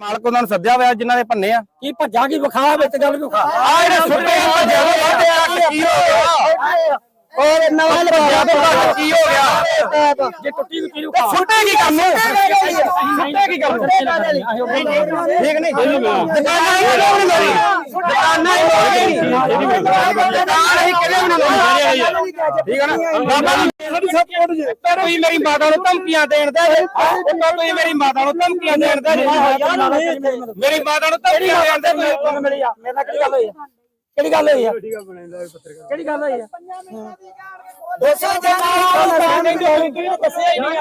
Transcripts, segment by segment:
ਮਾਲਕ ਉਹਨਾਂ ਨੂੰ ਸੱਦਿਆ ਹੋਇਆ ਜਿਨ੍ਹਾਂ ਦੇ ਭੰਨੇ ਆ। ਕੀ ਭੱਜਾ ਕੀ ਵਿਖਾ ਵਿੱਚ ਗੱਲ ਵਿਖਾ। ਆ ਇਹਨੇ ਸੁੱਟੇ ਭੱਜਿਆ ਹੋਇਆ ਕੀ ਹੋ ਗਿਆ? ਔਰ ਨਵਾਂ ਭੱਜਿਆ ਤੋਂ ਕੀ ਹੋ ਗਿਆ? ਜੇ ਟੁੱਟੀ ਵੀ ਕਿਹਨੂੰ ਖਾ। ਸੁੱਟੇ ਕੀ ਕੰਮ? ਸੁੱਟੇ ਕੀ ਕੰਮ? ਠੀਕ ਨਹੀਂ? ਦੁਕਾਨਾਂ ਹੀ ਕਿਹੜੇ ਨਹੀਂ ਦੁਕਾਨਾਂ ਹੀ ਨਹੀਂ ਦੁਕਾਨ ਹੀ ਕਿਹੜੇ ਨਹੀਂ ਠੀਕ ਹੈ ਨਾ? ਬਾਬਾ ਜੀ ਸਪੋਰਟ ਜੇ ਪਰ ਤੁਸੀਂ ਮੇਰੀ ਮਾਤਾ ਨੂੰ ਧਮਕੀਆਂ ਦੇਣ ਦਾ ਜੇ ਉੱਤੋਂ ਤੁਸੀਂ ਮੇਰੀ ਮਾਤਾ ਨੂੰ ਧਮਕੀਆਂ ਦੇਣ ਦਾ ਮੇਰੀ ਮਾਤਾ ਨੂੰ ਧਮਕੀਆਂ ਦੇਣ ਦਾ ਤੁਸੀਂ ਮਿਲੀ ਆ ਮੇਰੇ ਨਾਲ ਕਿਹੜੀ ਗੱਲ ਹੋਈ ਆ? ਕਿਹੜੀ ਗੱਲ ਹੋਈ ਆ? ਦੋਸਾ ਜਨਾਬ ਪਾਣੀ ਦੀ ਹੋਲੀ ਤੁਸੀਂ ਦੱਸਿਆ ਹੀ ਨਹੀਂ ਆ।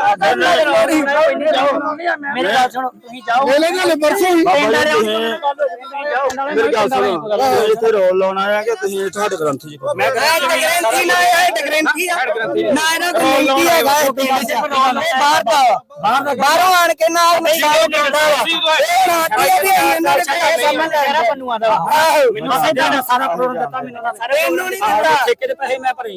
ਮੇਰੇ ਨਾਲ ਸੁਣੋ ਤੁਸੀਂ ਜਾਓ। ਲੈ ਲੈ ਪਰਸੋਂ ਹੀ ਮੇਰੇ ਗੱਲ ਸੁਣੋ। ਇੱਥੇ ਰੋਲ ਲਾਉਣਾ ਆ ਕਿ ਤੁਸੀਂ ਤੁਹਾਡੇ ਗ੍ਰੰਥੀ ਜੀ ਮੈਂ ਗ੍ਰੰਥੀ ਨਾ ਇਹ ਗ੍ਰੰਥੀ ਆ। ਨਾ ਇਹਨਾਂ ਗ੍ਰੰਥੀ ਹੈਗਾ ਬਾਹਰ ਦਾ ਬਾਹਰੋਂ ਆਣ ਕੇ ਨਾ ਨਿਸ਼ਾਨ ਕਰਦਾ ਵਾ। ਇਹ ਨਾ ਕਿ ਇਹਨਾਂ ਦੇ ਸਾਹਮਣੇ ਲੈਣਾ ਪੰਨੂਆਂ ਦਾ ਆਹੋ। ਮੈਨੂੰ ਸਾਰਾ 12 ਕਰੋੜ ਦਿੱਤਾ ਮੈਨੂੰ ਕੋਈ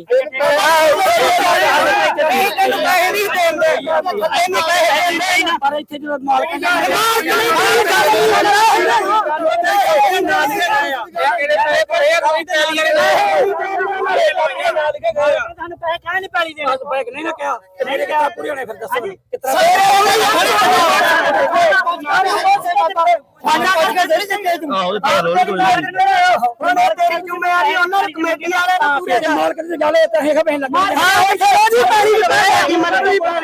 ਨਹੀਂ ਪੈਲੀ ਕਿਹਾ ਨਹੀਂ ਕਿਹਾ ਤੇਰੀ ਜ਼ਿੰਮੇਵਾਰੀ ਉਹਨਾਂ ਦੀ ਕਮੇਟੀ ਵਾਲੇ ਨੂੰ ਪੂਰੇ ਜਾ। ਮਾਲਕ ਦੀ। ਗੱਲ ਇਹ ਤਾਂ ਹੈ ਕਿ ਲੱਗੇ ਹਾਂ ਉਹ ਰੋਜ਼ ਹੀ ਪੈਰੀ ਲਗਾਇਆ ਮਰਨ ਨਹੀਂ ਪਾ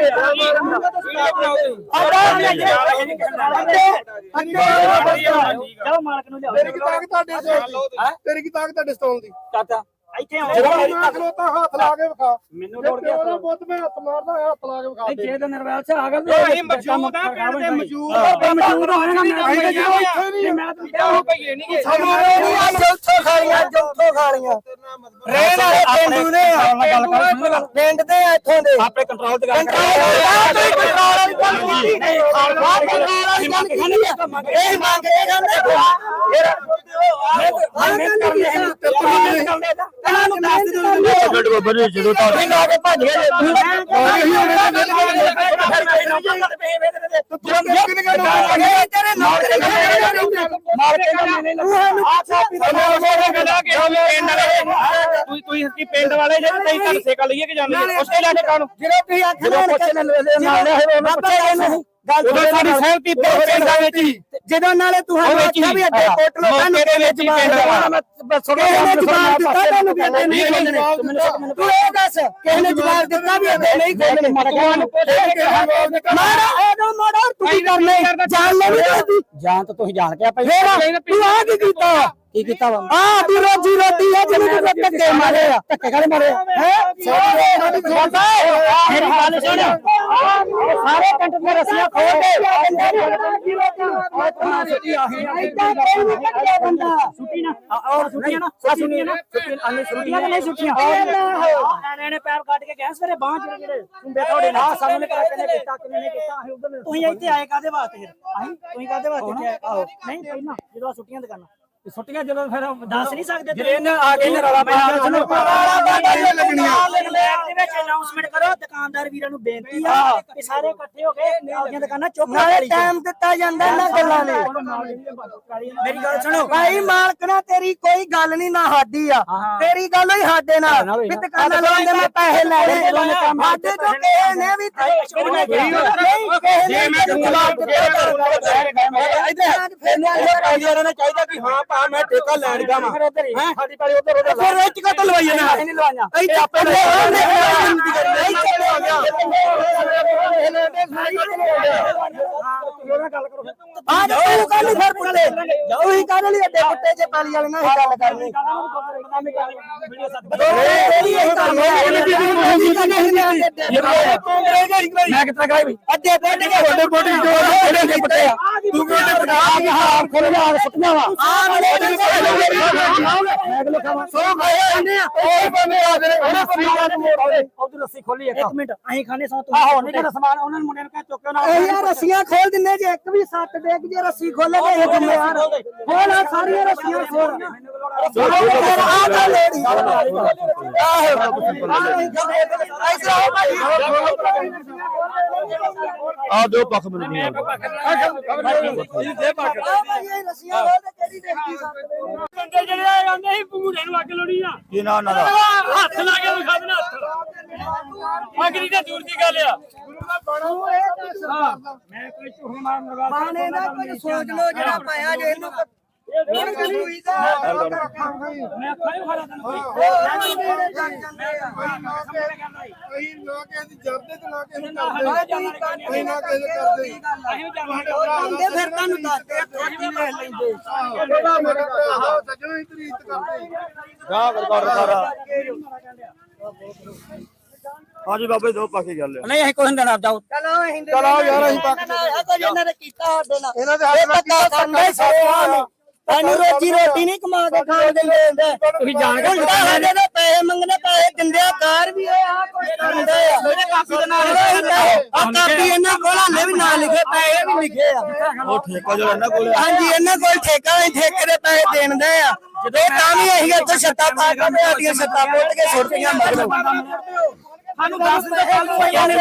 ਚਲੋ ਮਾਲਕ ਨੂੰ ਲਿਆਓ। ਤੇਰੀ ਕੀ ਤਾਕਤ ਤੁਹਾਡੇ ਸਟੋਲ ਦੀ ਤੇਰੀ ਕੀ ਤਾਕਤ ਤੁਹਾਡੇ ਸਟੋਲ ਦੀ? ਚਾਚਾ। ਇੱਥੇ ਆਓ ਜਿਹੜਾ ਮੈਂ ਖਲੋਤਾ ਹੱਥ ਲਾ ਕੇ ਵਿਖਾ ਮੈਨੂੰ ਲੋੜ ਗਿਆ ਪਿਓ ਦਾ ਪੁੱਤ ਮੈਂ ਹੱਥ ਮਾਰਦਾ ਹੱਥ ਲਾ ਕੇ ਵਿਖਾ ਨਹੀਂ ਦੇ ਜੇ ਤਾਂ ਨਿਰਵੈਲ ਸੇ ਆ ਗੱਲ ਅਸੀਂ ਮੌਜੂਦ ਆ ਪਿੰਡ ਦੇ ਮੌਜੂਦ ਆ। ਮੌਜੂਦ ਹੋਣਾ ਮੈਂ ਤਾਂ ਇੱਥੇ ਨਹੀਂ ਮੈਂ ਤਾਂ ਕਿਹਾ ਭਈਏ ਨਹੀਂ ਸਾਡੇ ਨਹੀਂ ਆ ਜੋਥੋਂ ਖਾਲੀਆਂ ਜੋਥੋਂ ਖਾਲੀਆਂ ਰਹਿਣ ਵਾਲੇ ਪਿੰਡੂ ਨੇ। ਪਿੰਡ ਦੇ ਇੱਥੋਂ ਦੇ ਆਪਣੇ ਕੰਟਰੋਲ ਤੇ ਗੱਲ ਇਹ ਮੰਗ ਰਹੇ ਜਾਂਦੇ ਬਿਲਡ ਕੋ ਬੜੀ ਜਦੋਂ ਨਹੀਂ ਲਾ ਕੇ ਭੱਜ ਗਏ ਤੇਰੇ ਨੌਕਰੀ ਤੁਸੀਂ ਪਿੰਡ ਵਾਲੇ ਜਿਹੜੇ ਤੈਨੂੰ ਤੁਹਾਨੂੰ ਸੇਕਾ ਲਈਏ ਕਿ ਜਾਂਦੇ ਉਸੇ ਲੈ ਕੇ ਕਾਨੂੰ ਜਦੋਂ ਤੁਸੀਂ ਆਖਣਾ ਪੁੱਛੇ ਨੇ ਨਾਲ ਲਿਆ ਹੋਇਆ ਉਹਨੂੰ ਪੁੱਛਿਆ ਨਹੀਂ ਉਦੋਂ ਸਾਡੀ ਸਹਿਮਤੀ ਪਿੰਡਾਂ ਵਿੱਚ ਹੀ ਜਦੋਂ ਨਾਲੇ ਤੁਹਾਨੂੰ ਆਖਿਆ ਵੀ ਅੱਡੇ ਕੋਟ ਲੋਕਾਂ ਨੂੰ ਤੇਰੇ ਵਿੱਚ ਹੀ ਪਿੰਡ ਵਾਲਾ ਕਿਸੇ ਨੇ ਜਵਾਬ ਦਿੱਤਾ ਤੁਹਾਨੂੰ ਵੀ ਅੱਡੇ ਨਹੀਂ ਖੋਲਣੇ ਤੂੰ ਇਹ ਦੱਸ ਕਿਸੇ ਨੇ ਜਵਾਬ ਦਿੱਤਾ ਵੀ ਅੱਡੇ ਨਹੀਂ ਖੋਲਣੇ ਮਾਰਾ ਇਹਦਾ ਮਾਰਾ ਤੂੰ ਕੀ ਕਰਨੇ ਜਾਣ ਲੈ ਵੀ ਜਾਨ ਤਾਂ ਤੁਸੀਂ ਜਾਣ ਕੇ ਆਪੇ ਫੇਰ ਤੂੰ ਆ ਕੀ ਕੀਤਾ? ਕੀ ਕੀਤਾ ਵਾ ਆ ਦੀ ਰੋਜੀ ਰੋਟੀ ਹੈ ਜਿਹਨੂੰ ਤੂੰ ਧੱਕੇ ਮਾਰੇ ਆ ਧੱਕੇ ਕਾਲੇ ਮਾਰੇ ਹੈ ਮੇਰੀ ਗੱਲ ਸੁਣ ਸਾਰੇ ਕੰਟ ਦੀਆਂ ਰਸੀਆਂ ਖੋਲ ਆ ਤੁਸੀਂ ਇੱਥੇ ਆਏ ਕਾਦੇ ਵਾਸਤੇ ਫਿਰ ਅਸੀਂ ਤੁਸੀਂ ਕਾਦੇ ਵਾਸਤੇ ਇੱਥੇ ਆਏ ਆਹੋ ਨਹੀਂ ਪਹਿਲਾਂ ਜਦੋਂ ਆਹ ਸੁੱਟੀਆਂ ਦੁਕਾਨਾਂ ਤੇ ਸੁੱਟੀਆਂ ਜਦੋਂ ਫਿਰ ਦੱਸ ਨਹੀਂ ਸਕਦੇ ਜੇ ਇਹਨਾਂ ਆ ਕੇ ਰੌਲਾ ਪਾਇਆ ਦੇ ਵਿੱਚ ਅਨਾਉਂਸਮੈਂਟ ਕਰੋ ਦੁਕਾਨਦਾਰ ਵੀਰਾਂ ਨੂੰ ਬੇਨਤੀ ਆ ਕਿ ਸਾਰੇ ਇਕੱਠੇ ਹੋ ਕੇ ਆਪਣੀਆਂ ਦੁਕਾਨਾਂ ਚੁੱਪ ਨਾਲੇ ਟਾਈਮ ਦਿੱਤਾ ਜਾਂਦਾ ਇਹਨਾਂ ਗੱਲਾਂ ਨੇ ਮੇਰੀ ਗੱਲ ਸੁਣੋ। ਭਾਈ ਮਾਲਕ ਨਾਲ ਤੇਰੀ ਕੋਈ ਗੱਲ ਨਹੀਂ ਨਾ ਸਾਡੀ ਆ। ਤੇਰੀ ਗੱਲ ਹੋਈ ਸਾਡੇ ਨਾਲ। ਵੀ ਦੁਕਾਨਾਂ ਲਾਉਂਦੇ ਮੈਂ ਪੈਸੇ ਲੈਣੇ ਸਾਡੇ ਤੋਂ ਕਿਸੇ ਨੇ ਵੀ ਨਹੀਂ। ਕਿਸੇ ਨੇ ਵੀ ਜਵਾਬ ਇਹਨਾਂ ਨੇ ਚਾਹੀਦਾ ਕਿ ਹਾਂ ਭਾ ਮੈਂ ਠੇਕਾ ਲੈਣ ਜਾਵਾਂ ਹੈ ਸਾਡੀ ਪਾਰੀ ਉਧਰ ਉਧਰ ਫਿਰ ਵਿੱਚ ਕਾ ਲਵਾਈਏ ਨਾ ਨਹੀਂ ਲਵਾਈਆਂ ਅਸੀਂ ਚਾਪੇ ਦੇ ਆ ਜਾਓ ਕੱਲ ਫਿਰ ਪੁੱਲੇ ਜਾਓ ਹੀ ਕੱਲ ਲਈ ਅੱਡੇ ਪੁੱਟੇ ਜੇ ਪਾਲੀ ਵਾਲੇ ਨਾਲ ਹੀ ਗੱਲ ਕਰਨੀ ਮੈਂ ਕਿਤਨਾ ਕਰਾਈ ਵੀ ਅੱਡੇ ਪੁੱਟ ਕੇ ਤੁਹਾਡੇ ਬੋਡੀ ਜੋ ਜਿਹੜੇ ਦੇ ਪੱਟੇ ਆ ਤੂੰ ਕਿਹੜੇ ਪਟਾ ਕੇ ਹਾਰ ਖੋਲ ਜਾ ਸੁੱਟਣਾ ਵਾ ਆ ਮੇਰੇ ਮੈਂ ਕਿ ਲਿਖਾਵਾਂ ਸੋ ਭਾਈ ਆਨੇ ਉਹ ਬੰਦੇ ਆ ਜਿਹੜੇ ਉਹਨਾਂ ਪਰਿਵਾਰ ਨੂੰ ਮੋੜ ਆਵੇ ਉਧਰ ਰੱਸੀ ਖੋਲੀ ਇੱਕ ਮਿੰਟ ਅਸੀਂ ਖਾਣੇ ਸਾਂ ਤੂੰ। ਆਹੋ ਨਹੀਂ ਸਮਾਨ ਉਹਨਾਂ ਨੂੰ ਮੁੰਡਿਆਂ ਨੂੰ ਕਹਿ ਚੁੱਕਿਓ ਨਾ। ਇਹ ਯਾਰ ਰੱਸੀਆਂ ਖੋਲ ਦਿੰਨੇ ਜੇ ਇੱਕ ਵੀ ਸੱਟ ਡੇਗ ਜੇ ਰੱਸੀ ਖੋਲੇ ਤੇ ਇਹ ਦਿੰਦੇ ਯਾਰ। ਖੋਲ ਆ ਸਾਰੀਆਂ ਰੱਸੀਆਂ ਖੋਲ ਆ ਤਾਂ ਲੈਣੀ ਆਹੋ ਆਹ ਭਾਈ ਆ ਦਿਓ ਪੱਖ ਮੈਨੂੰ ਨਹੀਂ ਆਉਂਦਾ ਬੰਦੇ ਜਿਹੜੇ ਆਏ ਆਂਦੇ ਸੀ ਪੰਗੂੜੇ ਨੂੰ ਅੱਗ ਲਾਉਣੀ ਆ ਕੀ ਨਾ ਉਹਨਾਂ ਦਾ? ਹੱਥ ਲਾ ਕੇ ਵਿਖਾ ਦੇਣਾ ਹੱਥ। ਅਗਲੀ ਤਾਂ ਦੂਰ ਦੀ ਗੱਲ ਆ? ਮੈਂ ਕੋਈ ਝੂਠ ਮਾਰਨ ਲਗਾ ਬਾਣੇ ਦਾ ਕੁਝ ਸੋਚ ਲੋ ਜਿਹੜਾ ਪਾਇਆ ਜੇ ਇਹਨੂੰ ਮੈਂ ਅੱਖਾਂ ਹੀ ਖਾ ਲਾ ਤੈਨੂੰ ਆਉਂਦੇ ਫਿਰ ਤੁਹਾਨੂੰ ਦੱਸਦੇ ਆ ਕਿਵੇਂ ਲੈ ਲੈਂਦੇ ਗਾ ਰਿਕਾਰਡ ਕਰ ਹਾਂਜੀ ਬਾਬੇ ਦੋ ਪੱਖ ਹੀ ਗੱਲ ਆ ਨਹੀਂ ਅਸੀਂ ਕੋਈ ਨਹੀਂ ਦੇਣਾ ਜਾਓ ਚਲੋ ਅਸੀਂ ਚਲੋ ਯਾਰ ਅਸੀਂ ਪੱਕ ਕੁਝ ਇਹਨਾਂ ਨੇ ਕੀਤਾ ਸਾਡੇ ਨਾਲ ਇਹਨਾਂ ਦੇ ਹੱਥ ਨਾਲ ਕਰਦੇ ਸਾਰੇ ਸਾਨੂੰ ਰੋਜੀ ਰੋਟੀ ਨਹੀਂ ਕਮਾ ਕੇ ਖਾਣ ਦਿੰਦੇ ਹੁੰਦੇ। ਤੁਸੀਂ ਜਾਣ ਕੇ ਉਲਟਾ ਸਾਡੇ ਦੇ ਪੈਸੇ ਮੰਗਣੇ ਪੈਸੇ ਦਿੰਦੇ ਆ ਕਾਰ ਵੀ ਇਹ ਆ ਕੁਝ ਕਰਦੇ ਆ। ਮੇਰੇ ਕਾਪੀ ਦੇ ਨਾਲ ਆ ਕਾਪੀ ਇਹਨਾਂ ਕੋਲ ਹਾਲੇ ਵੀ ਨਾਂ ਲਿਖੇ ਪੈਸੇ ਵੀ ਲਿਖੇ ਆ। ਉਹ ਠੇਕਾ ਜੋ ਇਹਨਾਂ ਕੋਲ ਹਾਂਜੀ ਇਹਨਾਂ ਕੋਲ ਠੇਕਾ ਹੈ ਠੇਕੇ ਦੇ ਪੈਸੇ ਦੇਣ ਦੇ ਆ। ਜਦੋਂ ਤਾਂ ਵੀ ਅਸੀਂ ਇੱਥੇ ਛੱਤਾਂ ਪਾ ਕੇ ਤੇ ਸਾਡੀਆਂ ਛੱਤਾਂ ਪੁੱਟ ਕੇ ਸੁੱਟੀਆਂ ਮਗਰੋਂ ਸਾਨੂੰ ਦੱਸ ਦੇ ਕੱਲ ਨੂੰ ਪਈਆਂ ਨੇ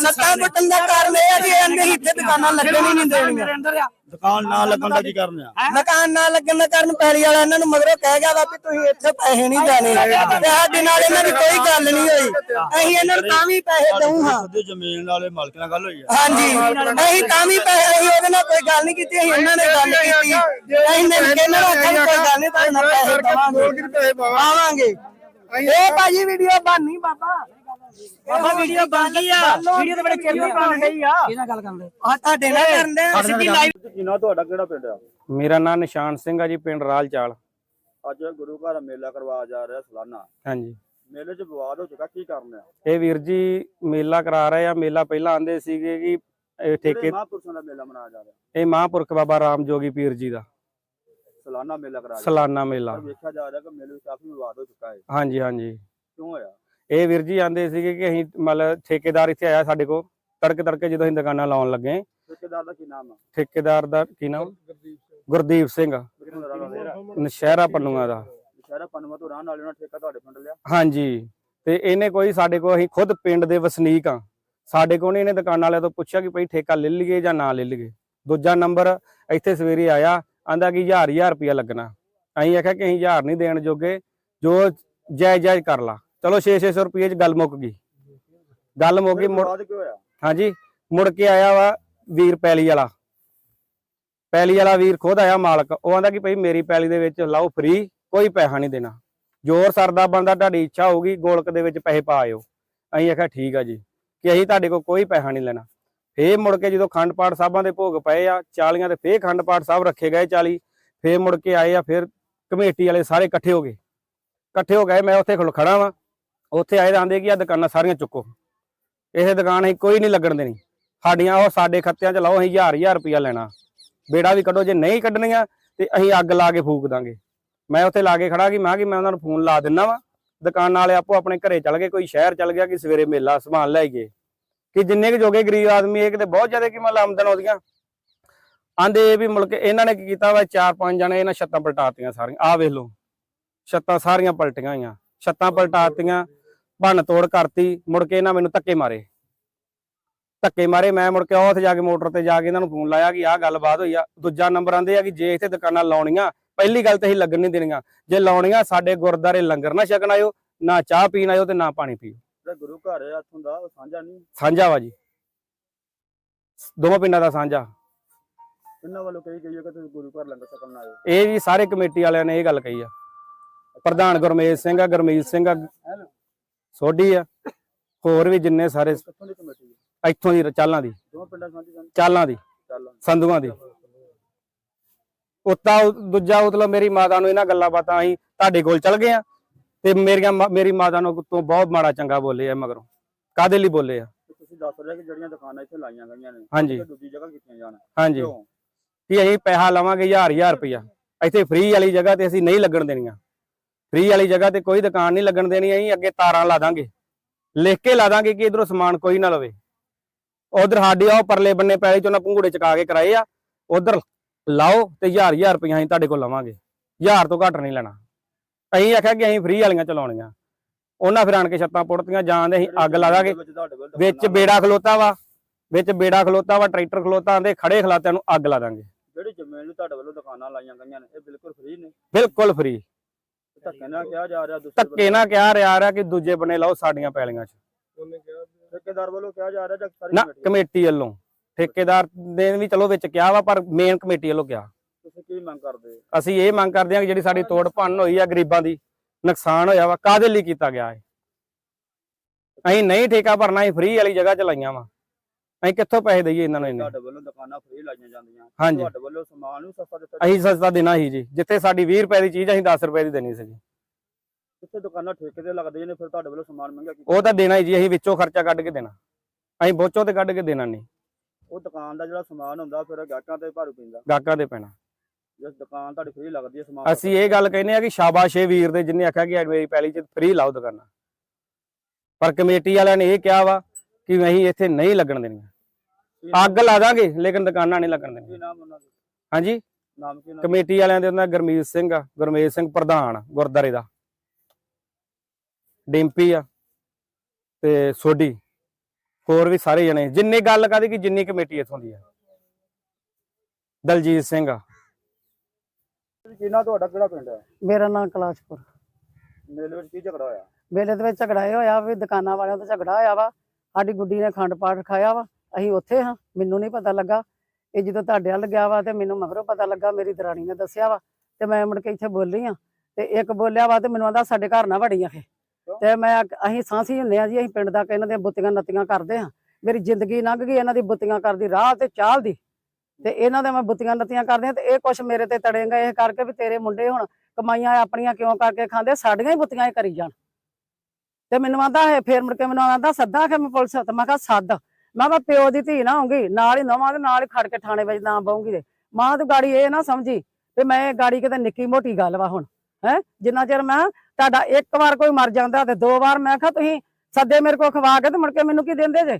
ਸੱਤਾਂ ਪੁੱਟਣ ਦਾ ਕਾਰਨ ਇਹ ਆ ਕਿ ਇਹਨੇ ਇੱਥੇ ਦੁਕਾਨਾਂ ਲੱਗਣ ਹੀ ਨਹੀਂ ਦੇਣੀਆਂ। ਅੰਦਰ ਆ ਦੁਕਾਨ ਨਾ ਲੱਗਣ ਦਾ ਕੀ ਕਰਨ ਆ? ਮਕਾਨ ਨਾ ਲੱਗਣ ਦਾ ਕਾਰਨ ਪੈਲੀ ਵਾਲਾ ਇਹਨਾਂ ਨੂੰ ਮਗਰੋਂ ਕਹਿ ਗਿਆ ਵਾ ਵੀ ਤੁਸੀਂ ਇੱਥੇ ਪੈਸੇ ਨਹੀਂ ਦੇਣੇ। ਤੇ ਸਾਡੇ ਨਾਲ ਇਹਨਾਂ ਦੀ ਕੋਈ ਗੱਲ ਨਹੀਂ ਹੋਈ। ਅਸੀਂ ਇਹਨਾਂ ਨੂੰ ਤਾਂ ਵੀ ਪੈਸੇ ਦਊ ਹਾਂ। ਉਹਦੇ ਜ਼ਮੀਨ ਵਾਲੇ ਮਾਲਕ ਨਾਲ ਗੱਲ ਹੋਈ ਆ। ਹਾਂਜੀ। ਅਸੀਂ ਤਾਂ ਵੀ ਪੈਸੇ ਅਸੀਂ ਉਹਦੇ ਨਾਲ ਕੋਈ ਗੱਲ ਨਹੀਂ ਕੀਤੀ ਅਸੀਂ ਇਹਨਾਂ ਨੇ ਗੱਲ ਕੀਤੀ। ਅਸੀਂ ਨੇ ਕਿਹਨਾਂ ਨੂੰ ਆਖਿਆ ਵੀ ਕੋਈ ਗੱਲ ਨਹੀਂ ਨਾਲ ਪੈਸੇ ਦਵਾਂਗੇ। ਆਵਾਂਗੇ ਇਹ ਭਾਜੀ ਵੀਡੀਓ ਬਣਨੀ ਬਾਬਾ। ਬਾਬਾ ਵੀਡੀਓ ਬਣ ਗਈ ਆ। ਵੀਡੀਓ ਤੇ ਬੜੇ ਚਿਰ ਦੀ ਬਣ ਗਈ ਆ। ਕਿਹਨਾਂ ਗੱਲ ਕਰਦੇ ਆ ਤੁਹਾਡੇ ਨਾਲ ਕਰਦੇ ਆ ਸਿੱਧੀ ਲਾਈਵ ਕੀ ਨਾ ਤੁਹਾਡਾ ਕਿਹੜਾ ਪਿੰਡ ਆ? ਮੇਰਾ ਨਾਮ ਨਿਸ਼ਾਨ ਸਿੰਘ ਆ ਜੀ ਪਿੰਡ ਰਾਲ ਚਾਲ ਅੱਜ ਗੁਰੂ ਘਰ ਮੇਲਾ ਕਰਵਾ ਜਾ ਰਿਹਾ ਸਾਲਾਨਾ। ਹਾਂਜੀ। ਮੇਲੇ 'ਚ ਵਿਵਾਦ ਹੋ ਚੁੱਕਾ ਕੀ ਕਰਨ ਆ? ਇਹ ਵੀਰ ਜੀ ਮੇਲਾ ਕਰਾ ਰਹੇ ਆ। ਮੇਲਾ ਪਹਿਲਾਂ ਆਂਦੇ ਸੀਗੇ ਕਿ ਇਹ ਠੇਕੇ ਮਹਾਂਪੁਰਸ਼ਾਂ ਦਾ ਮੇਲਾ ਮਨਾਇਆ ਜਾ ਰਿਹਾ? ਇਹ ਮਹਾਂਪੁਰਖ ਬਾਬਾ ਰਾਮ ਜੋਗੀ ਪੀਰ ਜੀ ਦਾ। ਸਾਲਾਨਾ ਮੇਲਾ ਕਰਾ ਰਿਹਾ। ਸਾਲਾਨਾ ਮੇਲਾ। ਵੇਖਿਆ ਜਾ ਰਿਹਾ ਕਿ ਮੇਲੇ ਵਿੱਚ ਕਾਫੀ ਵਿਵਾਦ ਹੋ ਚੁੱਕਾ ਹੈ। ਹਾਂਜੀ ਹਾਂਜੀ। ਕਿਉਂ ਹੋਇਆ? ਇਹ ਵੀਰ ਜੀ ਆਂਦੇ ਸੀਗੇ ਕਿ ਅਸੀਂ ਮਤਲਬ ਠੇਕੇਦਾਰ ਇੱਥੇ ਆਇਆ ਸਾਡੇ ਕੋਲ ਤੜਕੇ ਤੜਕੇ ਜਦੋਂ ਅਸੀਂ ਦੁਕਾਨਾਂ ਲਾਉਣ ਲੱਗੇ। ਠੇਕੇਦਾਰ ਦਾ ਕੀ ਨਾਮ ਆ? ਠੇਕੇਦਾਰ ਦਾ ਕੀ ਨਾਮ? ਗੁਰਦੀਪ ਸਿੰਘ। ਨਸ਼ਹਿਰਾ ਪੰਨੂਆਂ ਦਾ। ਸ਼ਹਿਰਾ ਪਨਮਾ ਤੋਂ ਰਹਿਣ ਵਾਲੇ ਉਹਨਾਂ ਠੇਕਾ ਤੁਹਾਡੇ ਪਿੰਡ ਲਿਆ? ਹਾਂਜੀ। ਤੇ ਇਹਨੇ ਕੋਈ ਸਾਡੇ ਕੋਲ ਅਸੀਂ ਖੁਦ ਪਿੰਡ ਦੇ ਵਸਨੀਕ ਆ। ਸਾਡੇ ਕੋਲ ਇਹਨੇ ਦੁਕਾਨ ਵਾਲਿਆਂ ਤੋਂ ਪੁੱਛਿਆ ਕਿ ਭਈ ਠੇਕਾ ਲੈ ਲਈਏ ਜਾਂ ਨਾ ਲੈ ਲਈਏ। ਦੂਜਾ ਨੰਬਰ ਇੱਥੇ ਸਵੇਰੇ ਆਇਆ ਆਂਦਾ ਕਿ 1000 1000 ਰੁਪਇਆ ਲੱਗਣਾ। ਅਸੀਂ ਆਖਿਆ ਕਿ ਅਸੀਂ 1000 ਨਹੀਂ ਦੇਣ ਜੋਗੇ ਜੋ ਜਾਇਜ਼ ਜਾਇਜ਼ ਕਰ ਲਾ। ਚਲੋ 6 600 ਰੁਪਏ ਚ ਗੱਲ ਮੁੱਕ ਗਈ। ਗੱਲ ਮੁੱਕ ਗਈ ਮੁੜ ਕਿਉਂ ਹੋਇਆ? ਹਾਂਜੀ ਮੁੜ ਕੇ ਆਇਆ ਵਾ ਵੀਰ ਪੈਲੀ ਵਾਲਾ। ਪੈਲੀ ਵਾਲਾ ਵੀਰ ਖੁਦ ਆਇਆ ਮਾਲਕ ਉਹ ਆਂਦਾ ਕਿ ਭਈ ਮੇਰੀ ਪੈਲੀ ਦੇ ਵਿੱਚ ਲਾਓ ਫ੍ਰੀ ਕੋਈ ਪੈਸਾ ਨਹੀਂ ਦੇਣਾ। ਜੋਰ ਸਰਦਾ ਬੰਦਾ ਤੁਹਾਡੀ ਇੱਛਾ ਹੋਊਗੀ ਗੋਲਕ ਦੇ ਵਿੱਚ ਪੈਸੇ ਪਾ ਆਇਓ। ਅਸੀਂ ਆਖਿਆ ਠੀਕ ਆ ਜੀ ਕਿ ਅਸੀਂ ਤੁਹਾਡੇ ਕੋਲ ਕੋਈ ਪੈਸਾ ਨਹੀਂ ਲੈਣਾ। ਫੇਰ ਮੁੜ ਕੇ ਜਦੋਂ ਖੰਡ ਪਾਠ ਸਾਹਿਬਾਂ ਦੇ ਭੋਗ ਪਏ ਆ 40ਾਂ ਦੇ ਫੇਰ ਖੰਡ ਪਾਠ ਸਾਹਿਬ ਰੱਖੇ ਗਏ 40 ਫੇਰ ਮੁੜ ਕੇ ਆਏ ਆ ਫਿਰ ਕਮੇਟੀ ਵਾਲੇ ਸਾਰੇ ਇਕੱਠੇ ਹੋ ਗਏ। ਇਕੱਠੇ ਹੋ ਗਏ ਮੈਂ ਉੱਥੇ ਖੜਾ ਵਾਂ। ਉੱਥੇ ਆਏ ਤਾਂ ਆਂਦੇ ਕਿ ਆ ਦੁਕਾਨਾਂ ਸਾਰੀਆਂ ਚੁੱਕੋ। ਇਹ ਦੁਕਾਨ ਅਸੀਂ ਕੋਈ ਨਹੀਂ ਲੱਗਣ ਦੇਣੀ। ਸਾਡੀਆਂ ਉਹ ਸਾਡੇ ਖੱਤਿਆਂ 'ਚ ਲਾਓ, ਅਸੀਂ ਹਜ਼ਾਰ ਹਜ਼ਾਰ ਰੁਪਇਆ ਲੈਣਾ। ਬੇੜਾ ਵੀ ਕੱਢੋ, ਜੇ ਨਹੀਂ ਕੱਢਣੀਆਂ ਤੇ ਅਸੀਂ ਅੱਗ ਲਾ ਕੇ ਫੂਕ ਦਾਂਗੇ। ਮੈਂ ਉੱਥੇ ਲਾ ਕੇ ਖੜਾ ਕਿ ਮੈਂ ਕਿ ਮੈਂ ਉਹਨਾਂ ਨੂੰ ਫੋਨ ਲਾ ਦਿੰਦਾ ਵਾ। ਦੁਕਾਨ ਵਾਲੇ ਆਪੋ ਆਪਣੇ ਘਰੇ ਚਲ ਗਏ, ਕੋਈ ਸ਼ਹਿਰ ਚਲ ਗਿਆ ਕਿ ਸਵੇਰੇ ਮੇਲਾ ਸਮਾਨ ਲੈ ਗਏ। ਕਿ ਜਿੰਨੇ ਕੁ ਜੋਗੇ ਗਰੀਬ ਆਦਮੀ, ਇਹ ਕਿਤੇ ਬਹੁਤ ਜ਼ਿਆਦਾ ਕਿ ਮਤਲਬ ਆਮਦਨ ਉਹਦੀਆਂ ਆਂਦੇ ਵੀ ਮੁਲਕ, ਇਹਨਾਂ ਨੇ ਕੀ ਕੀਤਾ ਵਾ, ਚਾਰ ਪੰਜ ਜਣੇ ਇਹਨਾਂ ਛੱਤਾਂ ਪਲਟਾਤੀਆਂ ਸਾਰੀਆਂ। ਆਹ ਵੇਖ ਲਓ, ਛੱਤਾਂ ਸਾਰੀਆਂ ਪਲਟੀਆਂ ਹੋਈਆਂ। ਛੱਤਾਂ ਪਲਟਾਤੀਆਂ ਭੰਨ ਤੋੜ ਕਰਤੀ ਮੁੜ ਕੇ ਇਹਨਾਂ ਮੈਨੂੰ ਧੱਕੇ ਮਾਰੇ। ਧੱਕੇ ਮਾਰੇ ਮੈਂ ਮੁੜ ਕੇ ਉੱਥੇ ਜਾ ਕੇ ਮੋਟਰ ਤੇ ਜਾ ਕੇ ਇਹਨਾਂ ਨੂੰ ਫੋਨ ਲਾਇਆ ਕਿ ਆਹ ਗੱਲਬਾਤ ਹੋਈ ਆ। ਦੂਜਾ ਨੰਬਰ ਆਂਦੇ ਆ ਕਿ ਜੇ ਇੱਥੇ ਦੁਕਾਨਾਂ ਲਾਉਣੀਆਂ ਪਹਿਲੀ ਗੱਲ ਤੇ ਅਸੀਂ ਲੱਗਣ ਨਹੀਂ ਦੇਣੀਆਂ। ਜੇ ਲਾਉਣੀਆਂ ਸਾਡੇ ਗੁਰਦਾਰੇ ਲੰਗਰ ਨਾ ਛਕਣ ਆਇਓ ਨਾ ਚਾਹ ਪੀਣ ਆਇਓ ਤੇ ਨਾ ਪਾਣੀ ਪੀਓ। ਜਿਹੜਾ ਗੁਰੂ ਘਰ ਹੈ ਇੱਥੋਂ ਦਾ ਉਹ ਸਾਂਝਾ ਨਹੀਂ? ਸਾਂਝਾ ਵਾ ਜੀ। ਦੋਵਾਂ ਪਿੰਡਾਂ ਦਾ ਸਾਂਝਾ। ਇਹਨਾਂ ਵੱਲੋਂ ਕਹੀ ਗਈ ਹੈ ਕਿ ਤੁਸੀਂ ਗੁਰੂ ਘਰ ਲੰਗਰ ਛਕਣ ਨਾ ਆਇਓ। ਇਹ ਜੀ ਸਾਰੇ ਕਮੇਟੀ ਵਾਲਿਆਂ ਨੇ ਇਹ ਗੱਲ ਕਹੀ ਆ। ਪ੍ਰਧਾਨ ਗੁਰਮੇਜ ਸਿੰਘ ਆ ਗੁਰਮੀਤ ਸਿੰਘ ਆ। ਸੋਢੀ ਆ। ਹੋਰ ਵੀ ਜਿੰਨੇ ਸਾਰੇ ਕਿੱਥੋਂ ਦੀ ਕਮੇਟੀ ਹੈ ਇੱਥੋਂ ਦੀ ਚਾਲਾਂ ਦੀ। ਦੋਵਾਂ ਪਿੰਡਾਂ ਚਾਲਾਂ ਦੀ। ਚੱਲ ਸੰਧੂਆਂ ਦੀ। ਉੱਤਾ ਦੂਜਾ ਮਤਲਬ ਮੇਰੀ ਮਾਤਾ ਨੂੰ ਇਹਨਾਂ ਗੱਲਾਂ ਬਾਤਾਂ ਅਸੀਂ ਤੁਹਾਡੇ ਕੋਲ ਚਲ ਗਏ ਆ। ਤੇ ਮੇਰੀਆਂ ਮਾ- ਮੇਰੀ ਮਾਤਾ ਨੂੰ ਤੋਂ ਬਹੁਤ ਮਾੜਾ ਚੰਗਾ ਬੋਲੇ ਆ ਮਗਰੋਂ। ਕਾਦੇ ਲਈ ਬੋਲੇ ਆ? ਤੇ ਤੁਸੀਂ ਦੱਸ ਰਹੇ ਕਿ ਜਿਹੜੀਆਂ ਦੁਕਾਨਾਂ ਇੱਥੇ ਲਾਈਆਂ ਗਈਆਂ ਨੇ ਹਾਂਜੀ। ਤੇ ਦੂਜੀ ਜਗ੍ਹਾ ਕੀਤੀਆਂ ਜਾਣ। ਹਾਂਜੀ। ਕਿਉਂ? ਕਿ ਅਸੀਂ ਪੈਸਾ ਲਵਾਂਗੇ ਹਜ਼ਾਰ ਹਜ਼ਾਰ ਰੁਪਇਆ ਇੱਥੇ ਫ੍ਰੀ ਵਾਲੀ ਜਗ੍ਹਾ ਤੇ ਅਸੀਂ ਨਹੀਂ ਲੱਗਣ ਦੇਣੀਆਂ। ਫ੍ਰੀ ਵਾਲੀ ਜਗ੍ਹਾ ਤੇ ਕੋਈ ਦੁਕਾਨ ਨਹੀਂ ਲੱਗਣ ਦੇਣੀ ਅਸੀਂ ਅੱਗੇ ਤਾਰਾਂ ਲਾ ਦਾਂਗੇ। ਲਿਖ ਕੇ ਲਾ ਦਾਂਗੇ ਕਿ ਇਧਰੋਂ ਸਮਾਨ ਕੋਈ ਨਾ ਲਵੇ। ਉਧਰ ਸਾਡੇ ਉਹ ਪਰਲੇ ਬੰਨੇ ਪੈਲੇ ਚੋਂ ਨਾ ਪੰਘੂੜੇ ਚਕਾ ਕੇ ਕਰਾਏ ਆ। ਉਧਰ ਲਾਓ ਤੇ ਹਜ਼ਾਰ ਹਜ਼ਾਰ ਰੁਪਇਆ ਅਸੀਂ ਤੁਹਾਡੇ ਕੋਲ ਲਵਾਂਗੇ। ਹਜ਼ਾਰ ਤੋਂ ਘੱਟ ਨਹੀਂ ਲੈਣਾ। ਅਸੀਂ ਆਖਿਆ ਕਿ ਅਸੀਂ ਫ੍ਰੀ ਵਾਲੀਆਂ ਚਲਾਉਣੀਆਂ। ਉਹਨਾਂ ਫਿਰ ਆਣ ਕੇ ਛੱਤਾਂ ਪੁੱਟਤੀਆਂ ਜਾਂਦੇ ਅਸੀਂ ਅੱਗ ਲਾ ਦਾਂਗੇ। ਵਿੱਚ ਬੇੜਾ ਖਲੋਤਾ ਵਾ ਵਿੱਚ ਬੇੜਾ ਖਲੋਤਾ ਵਾ ਟਰੈਕਟਰ ਖਲੋਤਾ ਆਂਦੇ ਖੜੇ ਖਲਾਤਿਆਂ ਨੂੰ ਅੱਗ ਲਾ ਦਾਂਗੇ। ਜਿਹੜੀ ਜ਼ਮੀਨ ਨੂੰ ਤੁਹਾਡੇ ਵੱਲੋਂ ਦੁਕਾਨਾਂ ਲਾਈਆਂ ਗਈਆਂ ਨੇ ਇਹ ਬਿਲਕੁਲ ਫ੍ਰੀ ਨੇ। ਬਿਲਕੁਲ ਫ੍ਰੀ। ਧੱਕੇ ਨਾਲ ਕਿਹਾ ਜਾ ਰਿਹਾ ਦੂਸਰੇ ਧੱਕੇ ਨਾ। ਕਿਹਾ ਰਿਹਾ ਰਿਹਾ ਕਿ ਦੂਜੇ ਬੰਨੇ ਲਾਓ ਸਾਡੀਆਂ ਪੈਲੀਆਂ 'ਚ। ਵੱਲੋਂ। ਠੇਕੇਦਾਰ ਵੱਲੋਂ ਕਿਹਾ ਜਾ ਰਿਹਾ ਜਾਂ ਸਾਰੀ ਨਾ ਕਮੇਟੀ? ਕਮੇਟੀ ਵੱਲੋਂ। ਠੇਕੇਦਾਰ ਨੇ ਵੀ ਚਲੋ ਵਿੱਚ ਕਿਹਾ ਵਾ ਪਰ ਮੇਨ ਕਮੇਟੀ ਵੱਲੋਂ ਕਿਹਾ। ਤੁਸੀਂ ਕੀ ਮੰਗ ਕਰਦੇ? ਅਸੀਂ ਇਹ ਮੰਗ ਕਰਦੇ ਹਾਂ ਕਿ ਜਿਹੜੀ ਸਾਡੀ ਤੋੜ ਭੰਨ ਹੋਈ ਆ ਗਰੀਬਾਂ ਦੀ ਨੁਕਸਾਨ ਹੋਇਆ ਵਾ ਕਾਦੇ ਲਈ ਕੀਤਾ ਗਿਆ ਹੈ ਅਸੀਂ ਨਹੀਂ ਠੇਕਾ ਭਰਨਾ ਅਸੀਂ ਫ੍ਰੀ ਵਾਲੀ ਜਗ੍ਹਾ ਚ ਲਾਈਆਂ ਵਾ। ਅਸੀਂ ਕਿੱਥੋਂ ਪੈਸੇ ਦਈਏ ਇਹਨਾਂ ਨੂੰ ਇੰਨੇ? ਤੁਹਾਡੇ ਵੱਲੋਂ ਦੁਕਾਨਾਂ ਫ੍ਰੀ ਲਾਈਆਂ ਜਾਂਦੀਆਂ। ਹਾਂਜੀ। ਤੁਹਾਡੇ ਵੱਲੋਂ ਸਮਾਨ ਵੀ ਸਸਤਾ ਦਿੱਤਾ ਅਸੀਂ ਸਸਤਾ ਦੇਣਾ ਸੀ ਜੀ। ਜਿੱਥੇ ਸਾਡੀ 20 ਰੁਪਏ ਦੀ ਚੀਜ਼ ਅਸੀਂ 10 ਰੁਪਏ ਦੀ ਦੇਣੀ ਸੀ ਜੀ। ਕਿੱਥੇ ਦੁਕਾਨਾਂ ਠੇਕੇ ਤੇ ਲੱਗਦੀਆਂ ਨੇ ਫਿਰ ਤੁਹਾਡੇ ਵੱਲੋਂ ਸਮਾਨ ਮਹਿੰਗਾ ਕੀਤਾ ਉਹ ਤਾਂ ਦੇਣਾ ਹੀ ਜੀ ਅਸੀਂ ਵਿੱਚੋਂ ਖਰਚਾ ਕੱਢ ਕੇ ਦੇਣਾ। ਅਸੀਂ ਬੋਚੋ ਤੇ ਕੱਢ ਕੇ ਦੇਣਾ ਨਹੀਂ। ਉਹ ਦੁਕਾਨ ਦਾ ਜਿਹੜਾ ਸਮਾਨ ਹੁੰਦਾ ਫਿਰ ਗਾਹਕਾਂ ਤੇ ਭਾਰੂ ਪੈਂਦਾ। ਗਾਹਕਾਂ ਦੇ ਪੈਣਾ। ਜਿਸ ਦੁਕਾਨ ਤੁਹਾਡੀ ਫ੍ਰੀ ਲੱਗਦੀ ਹੈ ਸਮਾਨ ਅਸੀਂ ਇਹ ਗੱਲ ਕਹਿੰਦੇ ਆ ਕਿ ਸ਼ਾਬਾਸ਼ ਏ ਵੀਰ ਦੇ ਜਿੰਨੇ ਆਖਿਆ ਕਿ ਮੇਰੀ ਪੈਲੀ ਚ ਫ੍ਰੀ ਲਾਓ ਦੁਕਾਨਾਂ। ਪਰ ਕਮੇਟੀ ਵਾਲਿਆਂ ਨੇ ਇਹ ਕਿਹਾ ਵਾ ਕਿ ਅਸੀਂ ਇੱਥੇ ਨਹੀਂ ਲੱਗਣ ਦੇਣੀਆਂ। ਅੱਗ ਲਾ ਦਾਂਗੇ ਲੇਕਿਨ ਦੁਕਾਨਾਂ ਨਹੀਂ ਲੱਗਣ ਦੇਣੀਆਂ। ਹਾਂਜੀ? ਨਾਮ ਕੀ ਨਾਮ ਕਮੇਟੀ ਵਾਲਿਆਂ ਦੇ ਉਹਨਾਂ ਗਰਮੀਤ ਸਿੰਘ ਆ ਗੁਰਮੇਜ ਸਿੰਘ ਪ੍ਰਧਾਨ ਗੁਰਦਾਰੇ ਦਾ। ਡਿੰਪੀ ਆ ਤੇ ਸੋਢੀ। ਹੋਰ ਵੀ ਸਾਰੇ ਜਣੇ ਜਿੰਨੇ ਗੱਲ ਕਰਦੀ ਕਿ ਜਿੰਨੀ ਕਮੇਟੀ ਇਥੋਂ ਦੀ ਆ। ਦਲਜੀਤ ਸਿੰਘ ਆ। ਕਿਹਨਾਂ ਤੁਹਾਡਾ ਕਿਹੜਾ ਪਿੰਡ ਹੈ ਮੇਰਾ ਨਾਮ ਕਲਾਸ਼ਪੁਰ। ਮੇਲੇ ਵਿੱਚ ਕੀ ਝਗੜਾ ਹੋਇਆ? ਮੇਲੇ ਦੇ ਵਿੱਚ ਝਗੜਾ ਇਹ ਹੋਇਆ ਵੀ ਦੁਕਾਨਾਂ ਵਾਲਿਆਂ ਦਾ ਝਗੜਾ ਹੋਇਆ ਵਾ ਸਾਡੀ ਗੁੱਡੀ ਨੇ ਖੰਡ ਪਾਠ ਖਾਇਆ ਵਾ ਅਸੀਂ ਉੱਥੇ ਹਾਂ ਮੈਨੂੰ ਨਹੀਂ ਪਤਾ ਲੱਗਾ। ਇਹ ਜਦੋਂ ਤੁਹਾਡੇ ਵੱਲ ਗਿਆ ਵਾ ਤੇ ਮੈਨੂੰ ਮਗਰੋਂ ਪਤਾ ਲੱਗਾ ਮੇਰੀ ਦਰਾਣੀ ਨੇ ਦੱਸਿਆ ਵਾ ਤੇ ਮੈਂ ਮੁੜ ਕੇ ਇੱਥੇ ਬੋਲੀ ਆ ਤੇ ਇੱਕ ਬੋਲਿਆ ਵਾ ਤੇ ਮੈਨੂੰ ਆਂਦਾ ਸਾਡੇ ਘਰ ਨਾ ਵੜੀ ਆਖੇ ਤੇ ਮੈਂ ਅਸੀਂ ਸਾਂਸੀ ਹੁੰਨੇ ਆ ਜੀ ਅਸੀਂ ਪਿੰਡ ਦਾ ਕਿ ਇਹਨਾਂ ਦੀਆਂ ਬੁੱਤੀਆਂ ਨੱਤੀਆਂ ਕਰਦੇ ਹਾਂ ਮੇਰੀ ਜ਼ਿੰਦਗੀ ਲੰਘ ਗਈ ਇਹਨਾਂ ਦੀ ਬੁੱਤੀਆਂ ਕਰਦੀ ਰਾਹ ਤੇ ਚਾਲ ਦੀ। ਤੇ ਇਹਨਾਂ ਦੇ ਮੈਂ ਬੁੱਤੀਆਂ ਨੱਤੀਆਂ ਕਰਦੇ ਹਾਂ ਤੇ ਇਹ ਕੁਛ ਮੇਰੇ ਤੇ ਤੜੇਗਾ ਇਹ ਕਰਕੇ ਵੀ ਤੇਰੇ ਮੁੰਡੇ ਹੁਣ ਕਮਾਈਆਂ ਆਪਣੀਆਂ ਕਿਉਂ ਕਰਕੇ ਖਾਂਦੇ? ਸਾਡੀਆਂ ਹੀ ਬੁੱਤੀਆਂ ਹੀ ਕਰੀ ਜਾਣ। ਤੇ ਮੈਨੂੰ ਆਂਦਾ ਹੈ ਫੇਰ ਮੁੜ ਕੇ ਮੈਨੂੰ ਆਂਦਾ ਸੱਦਾ ਕਿ ਮੈਂ ਪੁਲਿਸ ਤੇ ਮੈਂ ਕਿਹਾ ਸੱਦ। ਮੈਂ ਕਿਹਾ ਪਿਓ ਦੀ ਧੀ ਨਾ ਹੋਊਗੀ ਨਾਲ ਹੀ ਨਵਾਂ ਤੇ ਨਾਲ ਹੀ ਖੜ ਕੇ ਥਾਣੇ ਵਿੱਚ ਨਾ ਬਹੂੰਗੀ ਤੇ। ਮਾਂ ਤੂੰ ਗਾੜੀ ਇਹ ਨਾ ਸਮਝੀ ਤੇ ਮੈਂ ਗਾੜੀ ਕਿਤੇ ਨਿੱਕੀ ਮੋਟੀ ਗੱਲ ਵਾ ਹੁਣ ਹੈ? ਜਿੰਨਾ ਚਿਰ ਮੈਂ ਤੁਹਾਡਾ ਇੱਕ ਵਾਰ ਕੋਈ ਮਰ ਜਾਂਦਾ ਤੇ ਦੋ ਵਾਰ ਮੈਂ ਕਿਹਾ ਤੁਸੀਂ ਸੱਦੇ ਮੇਰੇ ਕੋਲ ਖਵਾ ਕੇ ਤੇ ਮੁੜ ਕੇ ਮੈਨੂੰ ਕੀ ਦਿੰਦੇ ਜੇ?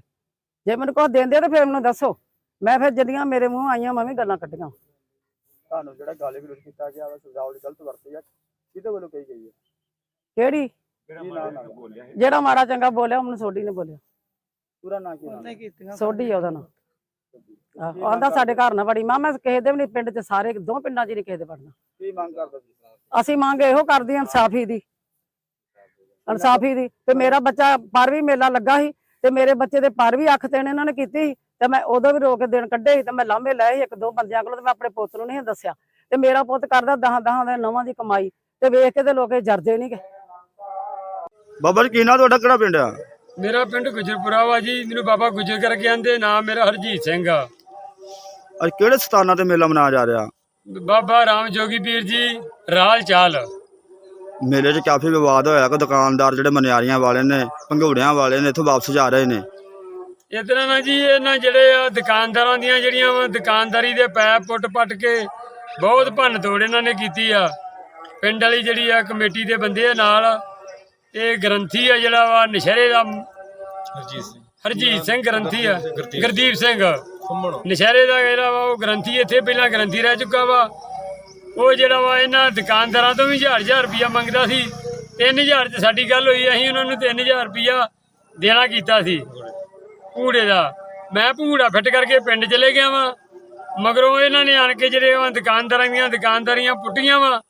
ਜੇ ਮੈਨੂੰ ਕੁਛ ਦਿੰਦੇ ਤੇ ਫਿਰ ਮੈਨੂੰ ਦੱਸੋ। ਮੈਂ ਫਿਰ ਜਦੀਆਂ ਮੇਰੇ ਮੂੰਹ ਆਈਆਂ ਮੈਂ ਵੀ ਗੱਲਾਂ ਕੱਢੀਆਂ। ਤੁਹਾਨੂੰ ਜਿਹੜਾ ਗਾਲੀ ਗਲੋਚ ਕੀਤਾ ਗਿਆ ਵਾ ਸੁਝਾਅ ਦੀ ਗਲਤ ਵਰਤੀ ਆ। ਕਿਹਦੇ ਵੱਲੋਂ ਕਹੀ ਗਈ ਹੈ ਕਿਹੜੀ? ਜਿਹੜਾ ਮਾੜਾ ਚੰਗਾ ਬੋਲਿਆ ਉਹ ਮੈਨੂੰ ਸੋਢੀ ਨੇ ਬੋਲਿਆ। ਪੂਰਾ ਨਾਂ ਕੀ? ਸੋਢੀ ਆ ਉਹਦਾ ਨਾਂ। ਆਹੋ ਆਂਦਾ ਸਾਡੇ ਘਰ ਨਾ ਵੜੀ। ਮਾਂ ਮੈਂ ਕਿਸੇ ਦੇ ਵੀ ਨਹੀਂ ਪਿੰਡ 'ਚ ਸਾਰੇ ਦੋ ਪਿੰਡਾਂ 'ਚ ਨਹੀਂ ਕਿਸੇ ਦੇ ਵੜਨਾ। ਕੀ ਮੰਗ ਕਰਦਾ ਸੀ? ਅਸੀਂ ਮੰਗ ਇਹੋ ਕਰਦੇ ਹਾਂ ਇਨਸਾਫੀ ਦੀ। ਇਨਸਾਫੀ ਦੀ। ਤੇ ਮੇਰਾ ਬੱਚਾ ਪਰ ਵੀ ਮੇਲਾ ਲੱਗਾ ਸੀ ਤੇ ਮੇਰੇ ਬੱਚੇ ਦੇ ਪਰ ਵੀ ਅੱਖ ਤੇਣ ਇਹਨਾਂ ਨੇ ਕੀਤੀ ਸੀ। ਤੇ ਮੈਂ ਉਦੋਂ ਵੀ ਰੋ ਕੇ ਦਿਨ ਕੱਢੇ ਸੀ ਤੇ ਮੈਂ ਲਾਂਭੇ ਲਏ ਸੀ ਇੱਕ ਦੋ ਬੰਦਿਆਂ ਕੋਲੋਂ ਤੇ ਮੈਂ ਆਪਣੇ ਪੁੱਤ ਨੂੰ ਨਹੀਂ ਦੱਸਿਆ। ਤੇ ਮੇਰਾ ਪੁੱਤ ਕਰਦਾ ਦਹਾਂ ਦਹਾਂ ਦੇ ਨਵਾਂ ਦੀ ਕਮਾਈ। ਤੇ ਵੇਖ ਕੇ ਤੇ ਲੋਕੇ ਜਰਦੇ ਨਹੀਂ ਗੇ। ਬਾਬਾ ਜੀ ਕੀ ਨਾਂ ਤੁਹਾਡਾ? ਕਿਹੜਾ ਪਿੰਡ ਆ? ਮੇਰਾ ਪਿੰਡ ਗੁਜਰਪੁਰਾ ਵਾ ਜੀ। ਮੈਨੂੰ ਬਾਬਾ ਗੁਜਰ ਕਰਕੇ ਆਂਦੇ ਨਾਮ ਮੇਰਾ ਹਰਜੀਤ ਸਿੰਘ ਆ। ਅੱਜ ਕਿਹੜੇ ਸਥਾਨਾਂ ਤੇ ਮੇਲਾ ਮਨਾਇਆ ਜਾ ਰਿਹਾ? ਬਾਬਾ ਰਾਮ ਜੋਗੀ ਪੀਰ ਜੀ ਰਾਲ ਚਾਲ। ਮੇਲੇ 'ਚ ਕਾਫੀ ਵਿਵਾਦ ਹੋਇਆ। ਕਿ ਦੁਕਾਨਦਾਰ ਜਿਹੜੇ ਮਨਿਆਰੀਆਂ ਵਾਲੇ ਨੇ ਭੰਗੂੜਿਆਂ ਵਾਲੇ ਨੇ ਇੱਥੋਂ ਵਾਪਸ ਜਾ ਰਹੇ ਨੇ। ਤਰ੍ਹਾਂ ਨਾ ਜੀ ਇਹਨਾਂ ਜਿਹੜੇ ਆ ਦੁਕਾਨਦਾਰਾਂ ਦੀਆਂ ਜਿਹੜੀਆਂ ਦੁਕਾਨਦਾਰੀ ਦੇ ਪੈਪ ਪੁੱਟ ਪੱਟ ਕੇ ਬਹੁਤ ਭੰਨ ਤੋੜ ਇਹਨਾਂ ਨੇ ਕੀਤੀ ਆ। ਪਿੰਡ ਵਾਲੀ ਜਿਹੜੀ ਆ ਕਮੇਟੀ ਦੇ ਬੰਦੇ ਆ ਨਾਲ ਇਹ ਗ੍ਰੰਥੀ ਆ ਜਿਹੜਾ ਵਾ ਨਸ਼ਹਿਰੇ ਦਾ। ਹਰਜੀਤ ਸਿੰਘ। ਹਰਜੀਤ ਸਿੰਘ ਗ੍ਰੰਥੀ ਆ। ਗੁਰਦੀਪ ਸਿੰਘ। ਨਸ਼ਹਿਰੇ ਦਾ ਜਿਹੜਾ ਵਾ ਉਹ ਗ੍ਰੰਥੀ ਇੱਥੇ ਪਹਿਲਾਂ ਗ੍ਰੰਥੀ ਰਹਿ ਚੁੱਕਾ ਵਾ। ਉਹ ਜਿਹੜਾ ਵਾ ਇਹਨਾਂ ਦੁਕਾਨਦਾਰਾਂ ਤੋਂ ਵੀ ਹਜ਼ਾਰ ਹਜ਼ਾਰ ਰੁਪਇਆ ਮੰਗਦਾ ਸੀ। 3000 ਚ ਸਾਡੀ ਗੱਲ ਹੋਈ ਅਸੀਂ ਉਹਨਾਂ ਨੂੰ 3000 ਰੁਪਇਆ ਦੇਣਾ ਕੀਤਾ ਸੀ। ਭੂੜੇ ਦਾ। ਮੈਂ ਭੂੜਾ ਫਿੱਟ ਕਰਕੇ ਪਿੰਡ ਚਲੇ ਗਿਆ ਵਾਂ। ਮਗਰੋਂ ਇਹਨਾਂ ਨੇ ਆਣ ਕੇ ਜਿਹੜੇ ਉਹ ਦੁਕਾਨਦਾਰਾਂ ਦੀਆਂ ਦੁਕਾਨਦਾਰੀਆਂ ਪੁੱਟੀਆਂ ਵਾ।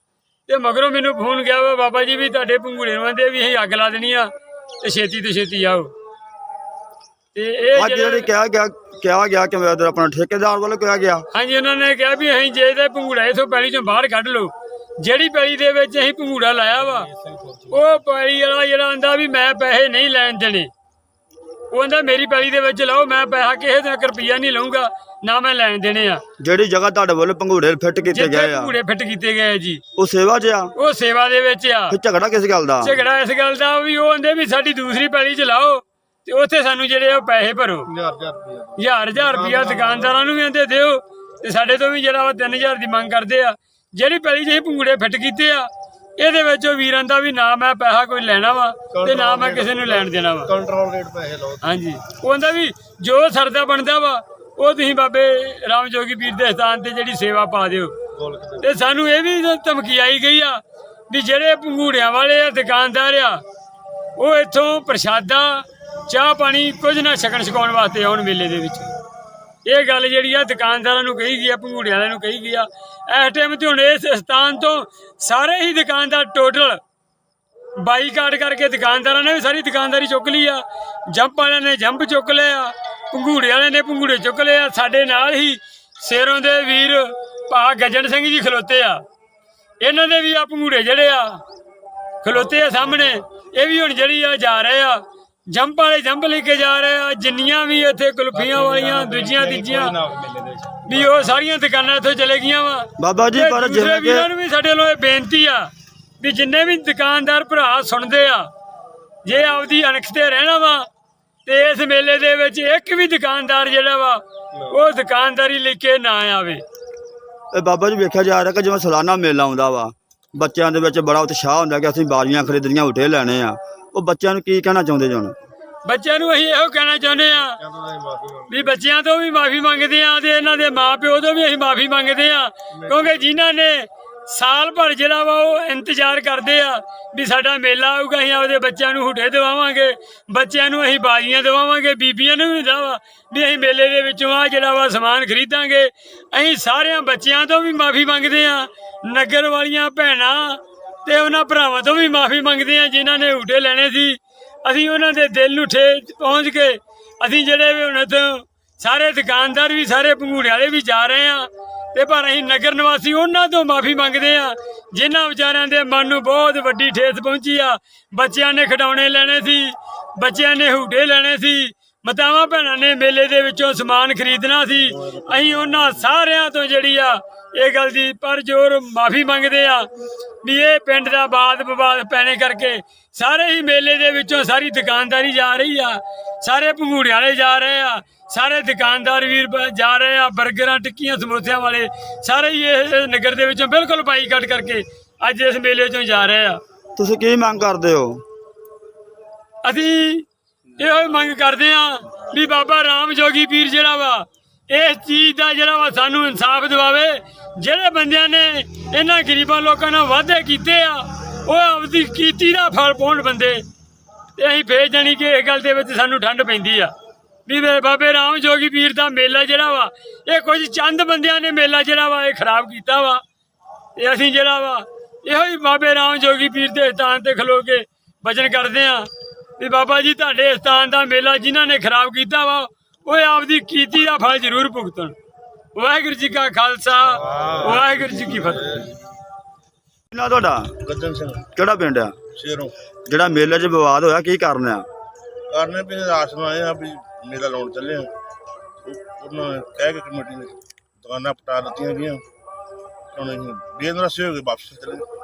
ਤੇ ਮਗਰੋਂ ਮੈਨੂੰ ਫੋਨ ਗਿਆ ਵਾ ਬਾਬਾ ਜੀ ਵੀ ਤੁਹਾਡੇ ਭੰਗੂੜੇ ਨੂੰ ਆਂਦੇ ਵੀ ਅਸੀਂ ਅੱਗ ਲਾ ਦੇਣੀ ਆ ਤੇ ਛੇਤੀ ਤੋਂ ਛੇਤੀ ਆਓ। ਤੇ ਇਹ ਅੱਜ ਜਿਹੜੇ ਕਿਹਾ ਗਿਆ ਕਿਹਾ ਗਿਆ ਕਿ ਮੇਰਾ ਆਪਣਾ ਠੇਕੇਦਾਰ ਵੱਲੋਂ ਕਿਹਾ ਗਿਆ? ਹਾਂਜੀ ਉਹਨਾਂ ਨੇ ਕਿਹਾ ਵੀ ਅਸੀਂ ਜੇ ਤੇ ਭੰਗੂੜਾ ਇਥੋਂ ਪੈਲੀ ਚੋਂ ਬਾਹਰ ਕੱਢ ਲਓ। ਜਿਹੜੀ ਪੈਲੀ ਦੇ ਵਿੱਚ ਅਸੀਂ ਭੰਗੂੜਾ ਲਾਇਆ ਵਾ ਉਹ ਪੈਲੀ ਵਾਲਾ ਜਿਹੜਾ ਆਂਦਾ ਵੀ ਮੈਂ ਪੈਸੇ ਨਹੀਂ ਲੈਣ ਦੇਣੇ। ਉਹ ਆਂਦਾ ਮੇਰੀ ਪੈਲੀ ਦੇ ਵਿੱਚ ਲਾਓ ਮੈਂ ਪੈਸਾ ਕਿਸੇ ਇੱਕ ਰੁਪਈਆ ਨਹੀਂ ਲਵਾਂਗਾ ਨਾ ਮੈਂ ਲੈਣ ਦੇਣੇ ਆ। ਜਿਹੜੀ ਜਗ੍ਹਾ ਤੁਹਾਡੇ ਵੱਲੋਂ ਭੰਗੂੜੇ ਫਿੱਟ ਕੀਤੇ ਜਿੱਥੇ ਗਏ ਆ। ਭੰਗੂੜੇ ਫਿੱਟ ਕੀਤੇ ਗਏ ਆ ਜੀ। ਉਹ ਸੇਵਾ 'ਚ ਆ? ਉਹ ਸੇਵਾ ਦੇ ਵਿੱਚ ਆ। ਫਿਰ ਝਗੜਾ ਕਿਸ ਗੱਲ ਦਾ? ਝਗੜਾ ਇਸ ਗੱਲ ਦਾ ਵੀ ਉਹ ਆਂਦੇ ਵੀ ਸਾਡੀ ਦੂਸਰੀ ਪੈਲੀ ਚ ਲਾਓ ਤੇ ਉੱਥੇ ਸਾਨੂੰ ਜਿਹੜੇ ਆ ਉਹ ਪੈਸੇ ਭਰੋ। ਹਜ਼ਾਰ ਹਜ਼ਾਰ ਰੁਪਇਆ ਦੁਕਾਨਦਾਰਾਂ ਨੂੰ ਵੀ ਆਂਦੇ ਦਿਓ ਤੇ ਸਾਡੇ ਤੋਂ ਵੀ ਜਿਹੜਾ ਵਾ 3000 ਦੀ ਮੰਗ ਕਰਦੇ ਆ। ਜਿਹੜੀ ਪੈਲੀ ਜਿਹੇ ਭੰਗੂੜੇ ਫਿੱਟ ਕੀਤੇ ਆ ਇਹਦੇ ਵਿੱਚ ਉਹ ਵੀਰਾਂ ਦਾ ਵੀ ਨਾ ਮੈਂ ਪੈਸਾ ਕੋਈ ਲੈਣਾ ਵਾ ਤੇ ਨਾ ਮੈਂ ਕਿਸੇ ਨੂੰ ਲੈਣ ਦੇਣਾ ਵਾ। ਕੰਟਰੋਲ ਰੇਟ ਪੈਸੇ ਲਓ। ਹਾਂਜੀ। ਉਹ ਆਂਦਾ ਵੀ ਜੋ ਸਰਦਾ ਬਣਦਾ ਵਾ ਉਹ ਤੁਸੀਂ ਬਾਬੇ ਰਾਮ ਜੋਗੀ ਪੀਰ ਦੇ ਸਥਾਨ ਤੇ ਜਿਹੜੀ ਸੇਵਾ ਪਾ ਦਿਓ। ਤੇ ਸਾਨੂੰ ਇਹ ਵੀ ਧਮਕੀ ਆਈ ਗਈ ਆ ਵੀ ਜਿਹੜੇ ਭੰਗੂੜਿਆਂ ਵਾਲੇ ਆ ਦੁਕਾਨਦਾਰ ਆ ਉਹ ਇੱਥੋਂ ਪ੍ਰਸ਼ਾਦਾ ਚਾਹ ਪਾਣੀ ਕੁਝ ਨਾ ਛਕਣ ਛਕਾਉਣ ਵਾਸਤੇ ਆਉਣ ਮੇਲੇ ਦੇ ਵਿੱਚ। ਇਹ ਗੱਲ ਜਿਹੜੀ ਆ ਦੁਕਾਨਦਾਰਾਂ ਨੂੰ ਕਹੀ ਗਈ ਆ ਭੰਗੂੜੇ ਵਾਲਿਆਂ ਨੂੰ ਕਹੀ ਗਈ ਆ। ਇਸ ਟਾਈਮ ਤੇ ਹੁਣ ਇਸ ਸਥਾਨ ਤੋਂ ਸਾਰੇ ਹੀ ਦੁਕਾਨਦਾਰ ਟੋਟਲ ਬਾਈਕਾਟ ਕਰਕੇ ਦੁਕਾਨਦਾਰਾਂ ਨੇ ਵੀ ਸਾਰੀ ਦੁਕਾਨਦਾਰੀ ਚੁੱਕ ਲਈ ਆ। ਜੰਪ ਵਾਲਿਆਂ ਨੇ ਜੰਪ ਚੁੱਕ ਲਏ ਆ ਭੰਗੂੜੇ ਵਾਲਿਆਂ ਨੇ ਭੰਗੂੜੇ ਚੁੱਕ ਲਏ ਆ। ਸਾਡੇ ਨਾਲ ਹੀ ਸੇਰੋਂ ਦੇ ਵੀਰ ਭਾ ਗੱਜਣ ਸਿੰਘ ਜੀ ਖਲੋਤੇ ਆ। ਇਹਨਾਂ ਦੇ ਵੀ ਆ ਪੰਗੂੜੇ ਜਿਹੜੇ ਆ, ਖਲੋਤੇ ਆ ਸਾਹਮਣੇ। ਇਹ ਵੀ ਹੁਣ ਜਿਹੜੀ ਆ ਜਾ ਰਹੇ ਆ। ਜੰਪ ਵਾਲੇ ਜੰਪ ਲੈ ਕੇ ਜਾ ਰਹੇ ਆ ਜਿੰਨੀਆਂ ਵੀ ਇੱਥੇ ਕੁਲਫੀਆਂ ਵਾਲੀਆਂ ਦੂਜੀਆਂ ਤੀਜੀਆਂ। ਵੀ ਉਹ ਸਾਰੀਆਂ ਦੁਕਾਨਾਂ ਇੱਥੋਂ ਚਲੇ ਗਈਆਂ ਵਾ। ਬਾਬਾ ਜੀ ਪਰ ਜਿਵੇਂ ਵੀਰਾਂ ਨੂੰ ਵੀ ਸਾਡੇ ਵੱਲੋਂ ਇਹ ਬੇਨਤੀ ਆ ਵੀ ਜਿੰਨੇ ਵੀ ਦੁਕਾਨਦਾਰ ਭਰਾ ਸੁਣਦੇ ਆ ਜੇ ਆਪਦੀ ਅਣਖ ਤੇ ਰਹਿਣਾ ਵਾ ਤੇ ਇਸ ਮੇਲੇ ਦੇ ਵਿੱਚ ਇੱਕ ਵੀ ਦੁਕਾਨਦਾਰ ਜਿਹੜਾ ਵਾ ਉਹ ਦੁਕਾਨਦਾਰੀ ਲੈ ਕੇ ਨਾ ਆਵੇ। ਇਹ ਬਾਬਾ ਜੀ ਵੇਖਿਆ ਜਾ ਰਿਹਾ ਕਿ ਜਿਵੇਂ ਸਾਲਾਨਾ ਮੇਲਾ ਆਉਂਦਾ ਵਾ ਬੱਚਿਆਂ ਦੇ ਵਿੱਚ ਬੜਾ ਉਤਸ਼ਾਹ ਹੁੰਦਾ ਕਿ ਅਸੀਂ ਬਾਰੀਆਂ ਖਰੀਦਣੀਆਂ ਉਠੇ ਲੈਣੇ ਆ। ਉਹ ਬੱਚਿਆਂ ਨੂੰ ਕੀ ਕਹਿਣਾ ਚਾਹੁੰਦੇ ਜੀ ਬੱਚਿਆਂ ਨੂੰ ਅਸੀਂ ਇਹੋ ਕਹਿਣਾ ਚਾਹੁੰਦੇ ਆ ਵੀ ਬੱਚਿਆਂ ਤੋਂ ਵੀ ਮਾਫੀ ਮੰਗਦੇ ਆ ਤੇ ਇਹਨਾਂ ਦੇ ਮਾਪਿਓ ਤੋਂ ਵੀ ਅਸੀਂ ਮਾਫੀ ਮੰਗਦੇ ਆ ਕਿਉਂਕਿ ਜਿਨ੍ਹਾਂ ਨੇ ਸਾਲ ਭਰ ਜਿਹੜਾ ਵਾ ਉਹ ਇੰਤਜ਼ਾਰ ਕਰਦੇ ਆ ਵੀ ਸਾਡਾ ਮੇਲਾ ਆਊਗਾ, ਅਸੀਂ ਆਪਦੇ ਬੱਚਿਆਂ ਨੂੰ ਹੁੱਡੇ ਦਿਵਾਵਾਂਗੇ, ਬੱਚਿਆਂ ਨੂੰ ਅਸੀਂ ਬਾਜੀਆਂ ਦਿਵਾਵਾਂਗੇ, ਬੀਬੀਆਂ ਨੂੰ ਵੀ ਹੁੰਦਾ ਵਾ ਵੀ ਅਸੀਂ ਮੇਲੇ ਦੇ ਵਿੱਚੋਂ ਆ ਜਿਹੜਾ ਵਾ ਸਮਾਨ ਖਰੀਦਾਂਗੇ। ਅਸੀਂ ਸਾਰਿਆਂ ਬੱਚਿਆਂ ਤੋਂ ਵੀ ਮਾਫੀ ਮੰਗਦੇ ਆ ਨਗਰ ਵਾਲੀਆਂ ਭੈਣਾਂ ਤੇ ਉਹਨਾਂ ਭਰਾਵਾਂ ਤੋਂ ਵੀ ਮਾਫੀ ਮੰਗਦੇ ਆ ਜਿਨ੍ਹਾਂ ਨੇ ਹੁੱਡੇ ਲੈਣੇ ਸੀ। ਅਸੀਂ ਉਹਨਾਂ ਦੇ ਦਿਲ ਨੂੰ ਠੇ ਪਹੁੰਚ ਕੇ ਅਸੀਂ ਜਿਹੜੇ ਵੀ ਹੁਣ ਤੋਂ ਸਾਰੇ ਦੁਕਾਨਦਾਰ ਵੀ, ਸਾਰੇ ਪੰਗੂੜੇ ਵਾਲੇ ਵੀ ਜਾ ਰਹੇ ਆ ਤੇ ਪਰ ਅਸੀਂ ਨਗਰ ਨਿਵਾਸੀ ਉਹਨਾਂ ਤੋਂ ਮਾਫੀ ਮੰਗਦੇ ਆ ਜਿਨ੍ਹਾਂ ਵਿਚਾਰਿਆਂ ਦੇ ਮਨ ਨੂੰ ਬਹੁਤ ਵੱਡੀ ਠੇਸ ਪਹੁੰਚੀ ਆ। ਬੱਚਿਆਂ ਨੇ ਖਿਡੌਣੇ ਲੈਣੇ ਸੀ, ਬੱਚਿਆਂ ਨੇ ਹੂਟੇ ਲੈਣੇ ਸੀ ਮਤਾਵਾਂ ਭੈਣਾਂ ਨੇ ਮੇਲੇ ਦੇ ਵਿੱਚੋਂ ਸਮਾਨ ਖਰੀਦਣਾ ਸੀ। ਅਸੀਂ ਉਹਨਾਂ ਸਾਰਿਆਂ ਤੋਂ ਜਿਹੜੀ ਆ ਇਹ ਗੱਲ ਦੀ ਪਰ ਜ਼ੋਰ ਮਾਫੀ ਮੰਗਦੇ ਆ ਵੀ ਇਹ ਪਿੰਡ ਦਾ ਬਾਦ ਵਿਵਾਦ ਪੈਣੇ ਕਰਕੇ ਸਾਰੇ ਹੀ ਮੇਲੇ ਦੇ ਵਿੱਚੋਂ ਸਾਰੀ ਦੁਕਾਨਦਾਰੀ ਜਾ ਰਹੀ ਆ। ਸਾਰੇ ਭੰਗੂੜੇ ਵਾਲੇ ਜਾ ਰਹੇ ਆ ਸਾਰੇ ਦੁਕਾਨਦਾਰ ਵੀਰ ਜਾ ਰਹੇ ਆ 버ਗਰਾਂ ਟਿੱਕੀਆਂ ਸਮੋਸਿਆਂ ਵਾਲੇ ਸਾਰੇ ਹੀ ਇਹ ਨਗਰ ਦੇ ਵਿੱਚੋਂ ਬਿਲਕੁਲ ਬਾਈਕਾਟ ਕਰਕੇ ਅੱਜ ਇਸ ਮੇਲੇ ਚੋਂ ਜਾ ਰਹੇ ਆ। ਤੁਸੀਂ ਕੀ ਮੰਗ ਕਰਦੇ ਹੋ? ਅਸੀਂ ਇਹੋ ਹੀ ਮੰਗ ਕਰਦੇ ਆ ਵੀ ਬਾਬਾ ਰਾਮ ਜੋਗੀ ਪੀਰ ਜਿਹੜਾ ਵਾ, ਇਸ ਚੀਜ਼ ਦਾ ਜਿਹੜਾ ਵਾ ਸਾਨੂੰ ਇਨਸਾਫ ਦਿਵਾਵੇ। ਜਿਹੜੇ ਬੰਦਿਆਂ ਨੇ ਇਹਨਾਂ ਗਰੀਬਾਂ ਲੋਕਾਂ ਨਾਲ ਵਾਅਦੇ ਕੀਤੇ ਆ, ਉਹ ਆਪਦੀ ਕੀਤੀ ਦਾ ਫਲ ਪਾਉਣ ਬੰਦੇ। ਤੇ ਅਸੀਂ ਫੇਰ ਜਾਣੀ ਕਿ ਇਹ ਗੱਲ ਦੇ ਵਿੱਚ ਸਾਨੂੰ ਠੰਡ ਪੈਂਦੀ ਆ। ਵੀ ਵੇ ਬਾਬੇ ਰਾਮ ਜੋਗੀ ਪੀਰ ਦਾ ਮੇਲਾ ਜਿਹੜਾ ਵਾ, ਇਹ ਕੁਝ ਚੰਦ ਬੰਦਿਆਂ ਨੇ ਮੇਲਾ ਜਿਹੜਾ ਵਾ, ਇਹ ਖਰਾਬ ਕੀਤਾ ਵਾ। ਤੇ ਅਸੀਂ ਜਿਹੜਾ ਵਾ, ਇਹੋ ਹੀ ਬਾਬੇ ਰਾਮ ਜੋਗੀ ਪੀਰ ਦੇ ਸਥਾਨ ਤੇ ਖਲੋ ਕੇ ਵਚਨ ਕਰਦੇ ਆ ਵੀ ਬਾਬਾ ਜੀ ਤੁਹਾਡੇ ਸਥਾਨ ਦਾ ਮੇਲਾ ਜਿਨ੍ਹਾਂ ਨੇ ਖਰਾਬ ਕੀਤਾ ਵਾ ਉਹ ਆਪਦੀ ਕੀਤੀ ਦਾ ਫਲ ਜ਼ਰੂਰ ਭੁਗਤਣ। ਵਾਹਿਗੁਰੂ ਜੀ ਕਾ ਖਾਲਸਾ ਵਾਹਿਗੁਰੂ ਜੀ ਕੀ ਫਤਿਹ। ਨਾ ਤੁਹਾਡਾ? ਗੱਜਨ ਸਿੰਘ। ਕਿਹੜਾ ਪਿੰਡ ਆ? ਸ਼ੇਰੋਂ। ਜਿਹੜਾ ਮੇਲੇ 'ਚ ਵਿਵਾਦ ਹੋਇਆ ਕੀ ਕਾਰਨ ਆ? ਕਰਨੇ ਵੀ ਆਸ ਨੂੰ ਆਏ ਆ ਵੀ ਮੇਲਾ ਲਾਉਣ ਚੱਲੇ ਆ। ਉਹ- ਉਹਨਾਂ ਨੇ ਕਹਿ ਕੇ ਕਮੇਟੀ ਨੇ ਦੁਕਾਨਾਂ ਪਟਾ ਦਿੱਤੀਆਂ ਗਈਆਂ। ਹੁਣ ਅਸੀਂ ਬੇਨਰਸੇ ਹੋ ਗਏ ਵਾਪਸ ਚਲੇ।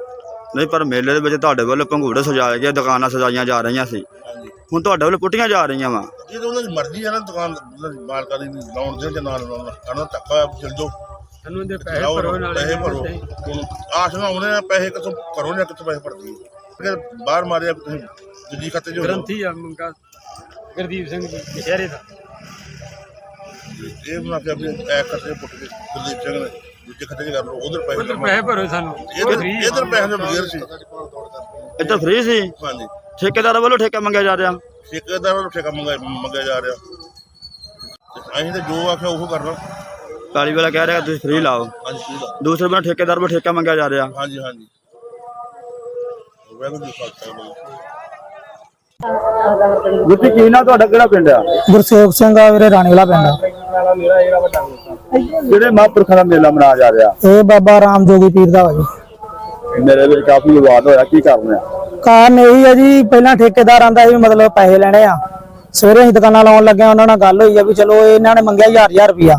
ਨਹੀਂ ਪਰ ਮੇਲੇ ਦੇ ਵਿੱਚ ਤੁਹਾਡੇ ਵੱਲੋਂ ਭੰਗੂੜੇ ਸਜਾਏ ਗਏ ਦੁਕਾਨਾਂ ਸਜਾਈਆਂ ਜਾ ਰਹੀਆਂ ਸੀ। ਹੁਣ ਤੁਹਾਡੇ ਵੱਲੋਂ ਪੁੱਟੀਆਂ ਜਾ ਰਹੀਆਂ ਵਾ। ਇਹ ਤਾਂ ਉਹਨਾਂ ਦੀ ਮਰਜ਼ੀ ਆ ਨਾ ਦੁਕਾਨ ਮਾਲਕਾਂ ਦੀ ਵੀ ਲਾਉਣ ਦੇ ਜਾਂ ਨਾ ਲਾਉਣ ਕਰਨਾ ਧੱਕਾ ਵੀ ਚੱਲ ਜਾਓ। ਸਾਨੂੰ ਦੇ ਲਾਓ, ਪੈਸੇ ਭਰੋ ਹੁਣ ਆਸ ਨਾਲ ਆਉਣੇ ਆ ਪੈਸੇ ਕਿੱਥੋਂ ਕਰੋ ਜਾਂ ਕਿੱਥੋਂ ਪੈਸੇ ਭਰਦੀ ਕਿ ਬਾਹਰ ਮਾਰਿਆ ਵੀ ਤੁਸੀਂ ਦੂਜੀ ਖਾਤੇ ਜੋ ਗ੍ਰੰਥੀ ਆ ਮੁੰਗਾ ਗੁਰਦੀਪ ਸਿੰਘ ਜੀ ਸ਼ਹਿਰੇ ਦਾ। ਇਹ ਕੇ ਆਪਣੇ ਐ ਖਾਤੇ ਪੁੱਟ ਕੇ ਗੁਰਦੀਪ ਸਿੰਘ ਨੇ ਦੂਜੇ ਖਾਤੇ 'ਚ ਕਰ ਲਓ ਉਧਰ ਪੈਸੇ ਉਧਰ ਜਮ੍ਹਾਂ। ਪੈਸੇ ਭਰੋ ਸਾਨੂੰ। ਇਧਰ ਇਧਰ ਪੈਸੇ ਦੇ ਬਗੈਰ ਸੀ ਇੱਧਰ ਫ੍ਰੀ ਸੀ। ਹਾਂਜੀ। ਠੇਕੇਦਾਰ ਵੱਲੋਂ ਠੇਕਾ ਮੰਗਿਆ ਜਾ ਰਿਹਾ। ਠੇਕੇਦਾਰ ਨੂੰ ਠੇਕਾ ਮੰਗਿਆ ਮੰਗਿਆ ਜਾ ਰਿਹਾ। ਅਸੀਂ ਤਾਂ ਜੋ ਆਖਿਆ ਉਹ ਕਰਨਾ। ਕਾਲੀ ਵਾਲਾ ਕਹਿ ਰਿਹਾ ਤੁਸੀਂ ਫ੍ਰੀ ਲਾਓ। ਹਾਂਜੀ ਆ ਦੂਸਰੇ ਬੰਨੇ ਠੇਕੇਦਾਰ ਵੱਲੋਂ ਠੇਕਾ ਮੰਗਿਆ ਜਾ ਰਿਹਾ। ਹਾਂਜੀ ਹਾਂਜੀ। ਵੈਗੁਰੂ ਜੀ ਖਾਲਸਾ ਵਾਹਿਗੁਰੂ ਗੁੱਤੀ ਕੀ ਨਾ ਤੁਹਾਡਾ? ਕਿਹੜਾ ਪਿੰਡ ਆ? ਗੁਰਸੇਵਕ ਸਿੰਘ ਆ ਵੀਰੇ ਰਾਣੀ ਵਾਲਾ ਜਿਹੜੇ ਮਹਾਂਪੁਰਖਾਂ ਦਾ ਮੇਲਾ ਮਨਾਇਆ ਜਾ ਰਿਹਾ? ਇਹ ਬਾਬਾ ਰਾਮ ਜੋਗੀ ਪੀਰ ਦਾ ਵਾ ਜੀ ਮੇਰੇ ਵਿੱਚ ਕਾਫੀ ਵਿਵਾਦ ਹੋਇਆ ਕੀ ਕਾਰਨ ਆ ਕਾਰਨ ਇਹੀ ਹੈ ਜੀ ਪਹਿਲਾਂ ਠੇਕੇਦਾਰ ਆਂਦਾ ਸੀ ਵੀ ਮਤਲਬ ਪੈਸੇ ਲੈਣੇ ਆ। ਸਵੇਰੇ ਅਸੀਂ ਦੁਕਾਨਾਂ ਲਾਉਣ ਲੱਗੇ ਆ, ਉਹਨਾਂ ਨਾਲ ਗੱਲ ਹੋਈ ਆ ਵੀ ਚਲੋ ਇਹਨਾਂ ਨੇ ਮੰਗਿਆ 1000 1000 ਰੁਪਿਆ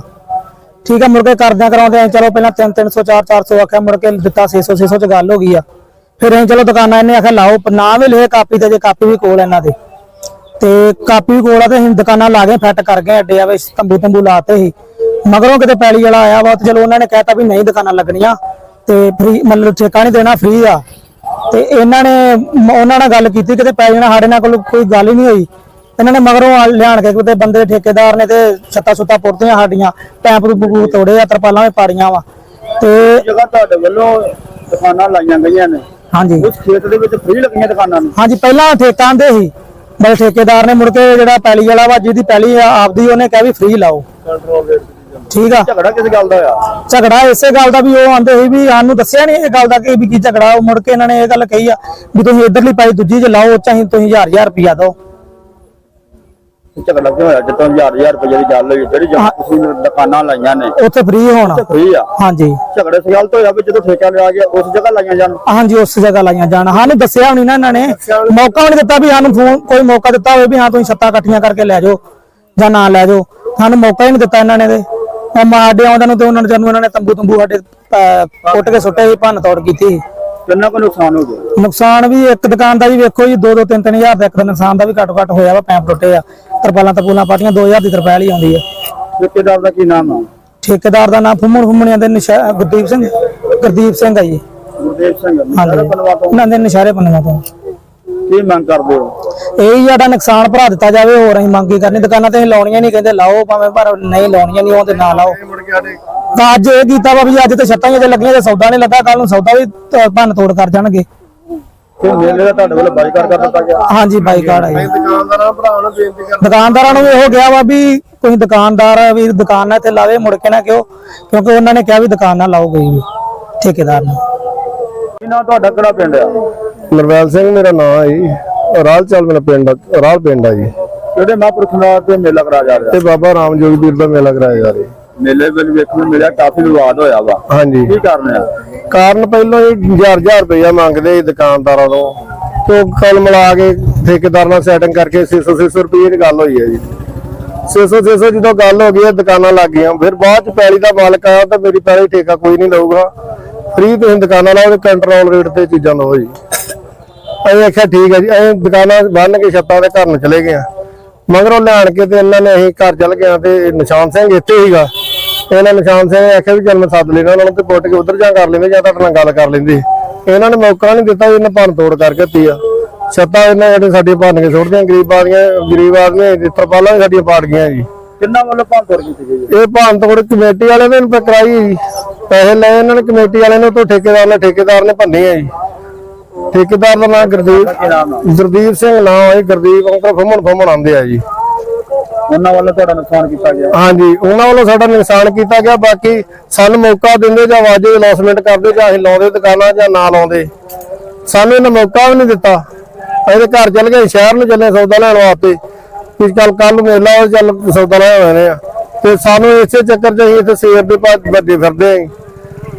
ਠੀਕ ਆ ਮੁੜ ਕੇ ਕਰਦਿਆਂ ਕਰਾਉਂਦੇ ਆ ਚਲੋ ਪਹਿਲਾਂ 3 300 4 400 ਆਖਿਆ ਮੁੜ ਕੇ ਦਿੱਤਾ 600 600 ਚ ਗੱਲ ਹੋ ਗਈ ਆ। ਫਿਰ ਅਸੀਂ ਚਲੋ ਦੁਕਾਨਾਂ ਇਹਨੇ ਆਖਿਆ ਲਾਓ ਨਾ ਵੀ ਲਏ ਕਾਪੀ ਤੇ ਜੇ ਕਾਪੀ ਵੀ ਕੋਲ ਇਹਨਾਂ ਦੇ। ਤੇ ਕਾਪੀ ਕੋਲ ਤੇ ਅਸੀਂ ਦੁਕਾਨਾਂ ਲਾ ਕੇ ਫਿੱਟ ਕਰ ਗਏ ਅੱਡੇ ਆ ਵਿੱਚ ਤੰਬੂ ਤੰਬੂ ਲਾਤੇ ਸੀ ਮਗਰੋਂ ਕਿਤੇ ਪੈਲੀ ਵਾਲਾ ਆਇਆ ਵਾ ਤੇ ਚਲੋ ਉਹਨਾਂ ਨੇ ਕਹਿਤਾ ਵੀ ਨਹੀਂ ਦੁਕਾਨਾਂ ਲੱਗਣੀਆਂ ਤੇ ਫ੍ਰੀ ਮਤਲਬ ਠੇਕਾ ਨਹੀਂ ਦੇਣਾ ਫ੍ਰੀ ਆ। ਤੇ ਇਹਨਾਂ ਨੇ ਉਹਨਾਂ ਨਾਲ ਗੱਲ ਕੀਤੀ ਕਿਤੇ ਪੈ ਜਾਣਾ ਸਾਡੇ ਨਾਲ ਕੋਈ ਗੱਲ ਹੀ ਨਹੀਂ ਹੋਈ। ਇਹਨਾਂ ਨੇ ਮਗਰੋਂ ਲਿਆਣ ਕੇ ਕਿਤੇ ਬੰਦੇ ਠੇਕੇਦਾਰ ਨੇ ਤੇ ਛੱਤਾ ਸੁੱਤਾ ਪੁੱਟਦੀਆਂ ਸਾਡੀਆਂ ਪੈਪ ਪੂਪ ਤੋੜੇ ਆ ਤਰਪਾਲਾਂ ਵੀ ਪਾੜੀਆਂ ਵਾ। ਤੇ ਜਗ੍ਹਾ ਤੁਹਾਡੇ ਵੱਲੋਂ ਦੁਕਾਨਾਂ ਲਾਈਆਂ ਗਈਆਂ ਨੇ। ਹਾਂਜੀ। ਉਸ ਖੇਤ ਦੇ ਵਿੱਚ ਫ੍ਰੀ ਲੱਗੀਆਂ ਦੁਕਾਨਾਂ ਨੂੰ? ਹਾਂਜੀ ਪਹਿਲਾਂ ਠੇਕਾ ਆਂਦੇ ਸੀ। ਬਸ ਠੇਕੇਦਾਰ ਨੇ ਮੁੜ ਕੇ ਜਿਹੜਾ ਪੈਲੀ ਵਾਲਾ ਵਾ ਜਿਹਦੀ ਪੈਲੀ ਆ ਆਪਦੀ ਉਹਨੇ ਕਿਹਾ ਵੀ ਫ੍ਰੀ ਲਾਓ। ਠੀਕ ਆ? ਝਗੜਾ ਕਿਸ ਗੱਲ ਦਾ ਆ ਝਗੜਾ ਇਸੇ ਗੱਲ ਦਾ ਵੀ ਉਹ ਆਂਦੇ ਸੀ ਵੀ ਸਾਨੂੰ ਦੱਸਿਆ ਨਹੀਂ ਇਹ ਗੱਲ ਦਾ ਕਿ ਵੀ ਕੀ ਝਗੜਾ ਉਹ ਮੁੜ ਕੇ ਇਹਨਾਂ ਨੇ ਇਹ ਗੱਲ ਕਹੀ ਆ ਵੀ ਤੁਸੀਂ ਇਧਰਲੀ ਪਾਈ ਦੂਜੀ 'ਚ ਲਾਓ ਚਾਹੀ ਤੁਸੀਂ ਹਜ਼ਾਰ ਹਜ਼ਾਰ ਰੁਪਿਆ ਦਿਓ। ਝਗੜਾ ਕਿਉਂ ਹੋਇਆ ਜਦੋਂ ਹਜ਼ਾਰ ਹਜ਼ਾਰ ਰੁਪਏ ਦੀ ਗੱਲ ਹੋਈ ਜਿਹੜੀ ਜਦ ਤੁਸੀਂ ਦੁਕਾਨਾਂ ਲਾਈਆਂ ਨੇ ਉੱਥੇ ਫ੍ਰੀ ਹੋਣਾ ਫ੍ਰੀ ਆ। ਹਾਂਜੀ। ਝਗੜੇ ਇਸ ਗੱਲ ਤੋਂ ਹੋਇਆ ਵੀ ਜਦੋਂ ਠੇਕਾ ਲਿਆ ਗਿਆ ਉਸ ਜਗ੍ਹਾ ਲਾਈਆਂ ਜਾਣ। ਹਾਂਜੀ ਉਸ ਜਗ੍ਹਾ ਲਾਈਆਂ ਜਾਣ। ਸਾਨੂੰ ਦੱਸਿਆ ਨਹੀਂ ਨਾ ਇਹਨਾਂ ਨੇ। ਮੌਕਾ ਨਹੀਂ ਦਿੱਤਾ ਵੀ ਸਾਨੂੰ ਫੋਨ ਕੋਈ ਮੌਕਾ ਦਿੱਤਾ ਹੋਵੇ ਵੀ ਹਾਂ ਤੁਸੀਂ ਛੱਤਾਂ ਇਕੱਠੀਆਂ ਕਰਕੇ ਲੈ ਜਾਓ ਜਾਂ ਨਾ ਲੈ ਜਾਓ। ਸਾਨੂੰ ਮੌਕਾ ਹੀ ਨਹੀਂ ਦਿੱਤਾ ਇਹਨਾਂ ਨੇ ਤੇ। ਉਹ ਮਾਰਦੇ ਆਉਂਦੇ ਨੂੰ ਤੇ ਉਹਨਾਂ ਨੂੰ ਜਦੋਂ ਇਹਨਾਂ ਨੇ ਤੰਬੂ ਤੰਬੂ ਸਾਡੇ ਪੁੱਟ ਕੇ ਸੁੱਟੇ ਸੀ ਭੰਨ ਤੋੜ ਕੀਤੀ ਕਿੰਨਾ ਕੁ ਨੁਕਸਾਨ ਹੋ ਗਿਆ? ਨੁਕਸਾਨ ਵੀ ਇੱਕ ਦੁਕਾਨ ਦਾ ਵੀ ਵੇਖੋ ਜੀ 2 2 3 3 ਹਜ਼ਾਰ ਦਾ ਇੱਕ ਦਾ ਨੁਕਸਾਨ ਦਾ ਵੀ ਘੱਟ ਘੱਟ ਹੋਇਆ ਵਾ ਪੈਪ ਟੁੱਟੇ ਆ ਤਰਪਾਲਾਂ ਤਰਪੂਲਾਂ ਪਾਟੀਆਂ 2000 ਦੀ ਤਰਪਾਲ ਹੀ ਆਉਂਦੀ ਆ। ਠੇਕੇਦਾਰ ਦਾ ਕੀ ਨਾਮ ਆ? ਠੇਕੇਦਾਰ ਦਾ ਨਾਮ ਫੁੰਮਣ ਫੁੰਮਣੀਆਂ ਦੇ ਗੁਰਦੀਪ ਸਿੰਘ ਗੁਰਦੀਪ ਸਿੰਘ ਆ ਜੀ। ਗੁਰਦੇਵ ਸਿੰਘ ਹਾਂਜੀ। ਪਨਵਾ ਤੋਂ? ਉਹਨਾਂ ਦੇ ਨਿਸ਼ਾਰੇ ਪੰਨਿਆਂ ਤੋਂ। ਕੀ ਮੰਗ ਕਰਦੇ ਹੋ? ਇਹ ਹੀ ਸਾਡਾ ਨੁਕਸਾਨ ਭਰਾ ਦਿੱਤਾ ਜਾਵੇ ਹੋਰ ਅਸੀਂ ਮੰਗ ਕੀ ਕਰਨੀ ਦੁਕਾਨਾਂ ਤੇ ਅਸੀਂ ਲਾਉਣੀਆਂ ਨਹੀਂ ਕਹਿੰਦੇ ਲਾਓ ਭਾਵੇਂ ਪਰ ਨਹੀਂ ਲਾਉਣੀਆਂ ਨਹੀਂ ਉਹ ਤੇ ਨਾ ਲਾਓ। ਤਾਂ ਅੱਜ ਇਹ ਕੀਤਾ ਵਾ ਵੀ ਅੱਜ ਤੇ ਛੱਤਾਂ ਜਿਹੇ ਲੱਗੀਆਂ ਤੇ ਸੌਦਾ ਨਹੀਂ ਲੱਗਾ ਕੱਲ ਨੂੰ ਸੌਦਾ ਵੀ ਤ- ਭੰਨ ਤੋੜ ਕਰ ਜਾਣਗੇ। ਕਿ ਮੇਲੇ ਦਾ ਤੁਹਾਡੇ ਵੱਲੋਂ ਬਾਈਕਾਟ ਕਰ ਦਿੱਤਾ ਗਿਆ। ਹਾਂਜੀ ਬਾਈਕਾਟ ਹੈ ਜੀ। ਦੁਕਾਨਦਾਰਾਂ ਭਰਾਵਾਂ ਨੂੰ ਬੇਨਤੀ ਕਰ ਦੁਕਾਨਦਾਰਾਂ ਨੂੰ ਵੀ ਇਹੋ ਗਿਆ ਵਾ ਵੀ ਕੋਈ ਦੁਕਾਨਦਾਰ ਵੀ ਦੁਕਾਨ ਇੱਥੇ ਲਾਵੇ ਮੁੜ ਕੇ ਨਾ ਕਿਉਂ ਕਿਉਂਕਿ ਉਹਨਾਂ ਨੇ ਕਿਹਾ ਵੀ ਦੁਕਾਨ ਨਾ ਲਾਓ ਗਈ ਵੀ ਠੇਕੇਦਾਰ ਨੇ। ਨਾਮ ਤੁਹਾਡਾ ਕਿਹੜਾ ਪਿੰਡ ਆ? ਨਰਵੈਲ ਸਿੰਘ ਮੇਰਾ ਨਾਮ ਹੈ ਜੀ। ਰਾਲ ਚਾਲ ਮੇਰਾ ਪਿੰਡ ਆ- ਰਾਲ ਪਿੰਡ ਆ ਜੀ। ਕਿਹੜੇ ਮਹਾਂਪੁਰਖ ਨਾਲ ਤੇ ਮੇਲਾ ਕਰਾਇਆ ਜਾ ਰਿਹਾ। ਤੇ ਬਾਬਾ ਰਾਮ ਜੋਗੀਪੀਰ ਦਾ ਮੇਲਾ ਕਰਾਇਆ ਜਾ ਰਿਹਾ। ਮੇਲੇ ਵਿੱਚ ਵੇਖਣ ਨੂੰ ਮਿਲਿਆ ਕਾਫੀ ਵਿਵਾਦ ਹੋਇਆ ਵਾ। ਹਾਂਜੀ। ਕੀ ਕਾਰਨ ਆ ਕਾਰਨ ਪਹਿਲਾਂ ਹੀ ਹਜ਼ਾਰ ਹਜ਼ਾਰ ਰੁਪਇਆ ਮੰਗਦੇ ਸੀ ਦੁਕਾਨਦਾਰਾਂ ਤੋਂ। ਤੋਂ ਕੱਲ ਮਿਲਾ ਕੇ ਠੇਕੇਦਾਰ ਨਾਲ ਸੈਟਿੰਗ ਕਰਕੇ 600 600 ਰੁਪਏ ਦੀ ਗੱਲ ਹੋਈ ਹੈ ਜੀ। 600 600 ਜਦੋਂ ਗੱਲ ਹੋ ਗਈ ਹੈ ਦੁਕਾਨਾਂ ਲੱਗ ਗਈਆਂ। ਫਿਰ ਬਾਅਦ ਚ ਪੈਲੀ ਦਾ ਮਾਲਕ ਆਇਆ ਤਾਂ ਮੇਰੀ ਪੈਲੀ ਠੇਕਾ ਕੋਈ ਨਹੀਂ ਲਊਗਾ। ਫ੍ਰੀ ਤੁਸੀਂ ਦੁਕਾਨਾਂ ਲਾਓ ਤੇ ਕੰਟਰੋਲ ਰੇਟ ਤੇ ਚੀਜ਼ਾਂ ਲਓ ਜੀ। ਅਸੀਂ ਆਖਿਆ ਠੀਕ ਹੈ ਜੀ। ਅਸੀਂ ਦੁਕਾਨਾਂ ਬੰਨ ਕੇ ਛੱਤਾਂ ਦੇ ਘਰ ਨੂੰ ਚਲੇ ਗਏ ਹਾਂ। ਮਗਰੋਂ ਲਿਆਣ ਕੇ ਤੇ ਇਹਨਾਂ ਨੇ ਅਸੀਂ ਘਰ ਚਲ ਗਏ ਤੇ ਨਿਸ਼ਾਨ ਸਿੰਘ ਇੱਥੇ ਹੀਗਾ ਇਹਨਾਂ ਨਿਸ਼ਾਨ ਸਿੰਘ ਨੇ ਆਖਿਆ ਵੀ ਚੱਲ ਮੈਂ ਸੱਦ ਲੈਣਾ ਉਹਨਾਂ ਨੂੰ ਤੇ ਪੁੱਟ ਕੇ ਉਧਰ ਜਾ ਕਰ ਲੈਂਦੇ ਜਾਂ ਤੁਹਾਡੇ ਨਾਲ ਗੱਲ ਕਰ ਲੈਂਦੇ। ਇਹਨਾਂ ਨੇ ਮੌਕਾ ਨਹੀਂ ਦਿੱਤਾ ਇਹਨਾਂ ਭੰਨ ਤੋੜ ਕਰਕੇ ਤੀ ਆ। ਛੱਤਾਂ ਇਹਨਾਂ ਜਿਹੜੇ ਸਾਡੀਆਂ ਭੰਨ ਕੇ ਸੁੱਟਦੀਆਂ ਗਰੀਬ ਆਦੀਆਂ ਗਰੀਬ ਆਦਮੀ ਜਿਸ ਤਰ੍ਹਾਂ ਵੀ ਸਾਡੀਆਂ ਪਾੜ ਗਈਆਂ ਜੀ। ਕਿੰਨਾ ਵੱਲੋਂ ਭੰਤੋੜ ਕੀਤੀ ਗਈ ਇਹ ਭੰਨ ਤੋੜ ਕਮੇਟੀ ਵਾਲੇ ਨੇ ਇਹਨਾਂ ਕਰਾਈ ਜੀ। ਪੈਸੇ ਲਏ ਇਹਨਾਂ ਨੇ ਕਮੇਟੀ ਵਾਲੇ ਨੇ ਤੋਂ ਠੇਕੇਦਾਰ ਨੇ ਠੇਕੇਦਾਰ ਨੇ ਭੰਨੇ ਆ ਜੀ। ਠੇਕੇਦਾਰ ਦਾ ਨਾਮ ਗੁਰਦੀਪ ਗੁਰਦੀਪ ਸਿੰਘ ਨਾਮ ਹੈ ਗੁਰਦੀਪ ਅੰਕਲ ਫਮਣ ਫਮਣ ਆਉਂਦੇ ਆ ਜੀ। ਉਹਨਾਂ ਵੱਲੋਂ ਤੁਹਾਡਾ ਨੁਕਸਾਨ ਕੀਤਾ ਗਿਆ? ਹਾਂਜੀ ਉਹਨਾਂ ਵੱਲੋਂ ਸਾਡਾ ਨੁਕਸਾਨ ਕੀਤਾ ਗਿਆ ਬਾਕੀ ਸਾਨੂੰ ਮੌਕਾ ਦਿੰਦੇ ਜਾਂ ਵਾਜੇ ਅਨਾਉਂਸਮੈਂਟ ਕਰਦੇ ਜਾਂ ਅਸੀਂ ਲਾਉਂਦੇ ਦੁਕਾਨਾਂ ਜਾਂ ਨਾ ਲਾਉਂਦੇ। ਸਾਨੂੰ ਇਹਨਾਂ ਮੌਕਾ ਵੀ ਨਹੀਂ ਦਿੱਤਾ। ਅਸੀਂ ਘਰ ਚੱਲ ਗਏ ਸ਼ਹਿਰ ਨੂੰ ਚੱਲੇ ਸੌਦਾ ਲੈਣ ਵਾਸਤੇ। ਕਿ ਕੱਲ ਕੱਲ ਨੂੰ ਮੇਲਾ ਉਹ ਚੱਲ ਸੌਦਾ ਲੈਣ ਆਏ ਆ। ਤੇ ਸਾਨੂੰ ਇਸੇ ਚੱਕਰ 'ਚ ਅਸੀਂ ਇੱਥੇ ਸੇਰ ਦੇ ਪਾਸ ਵੱਡੇ ਫਿਰਦੇ ਆਂ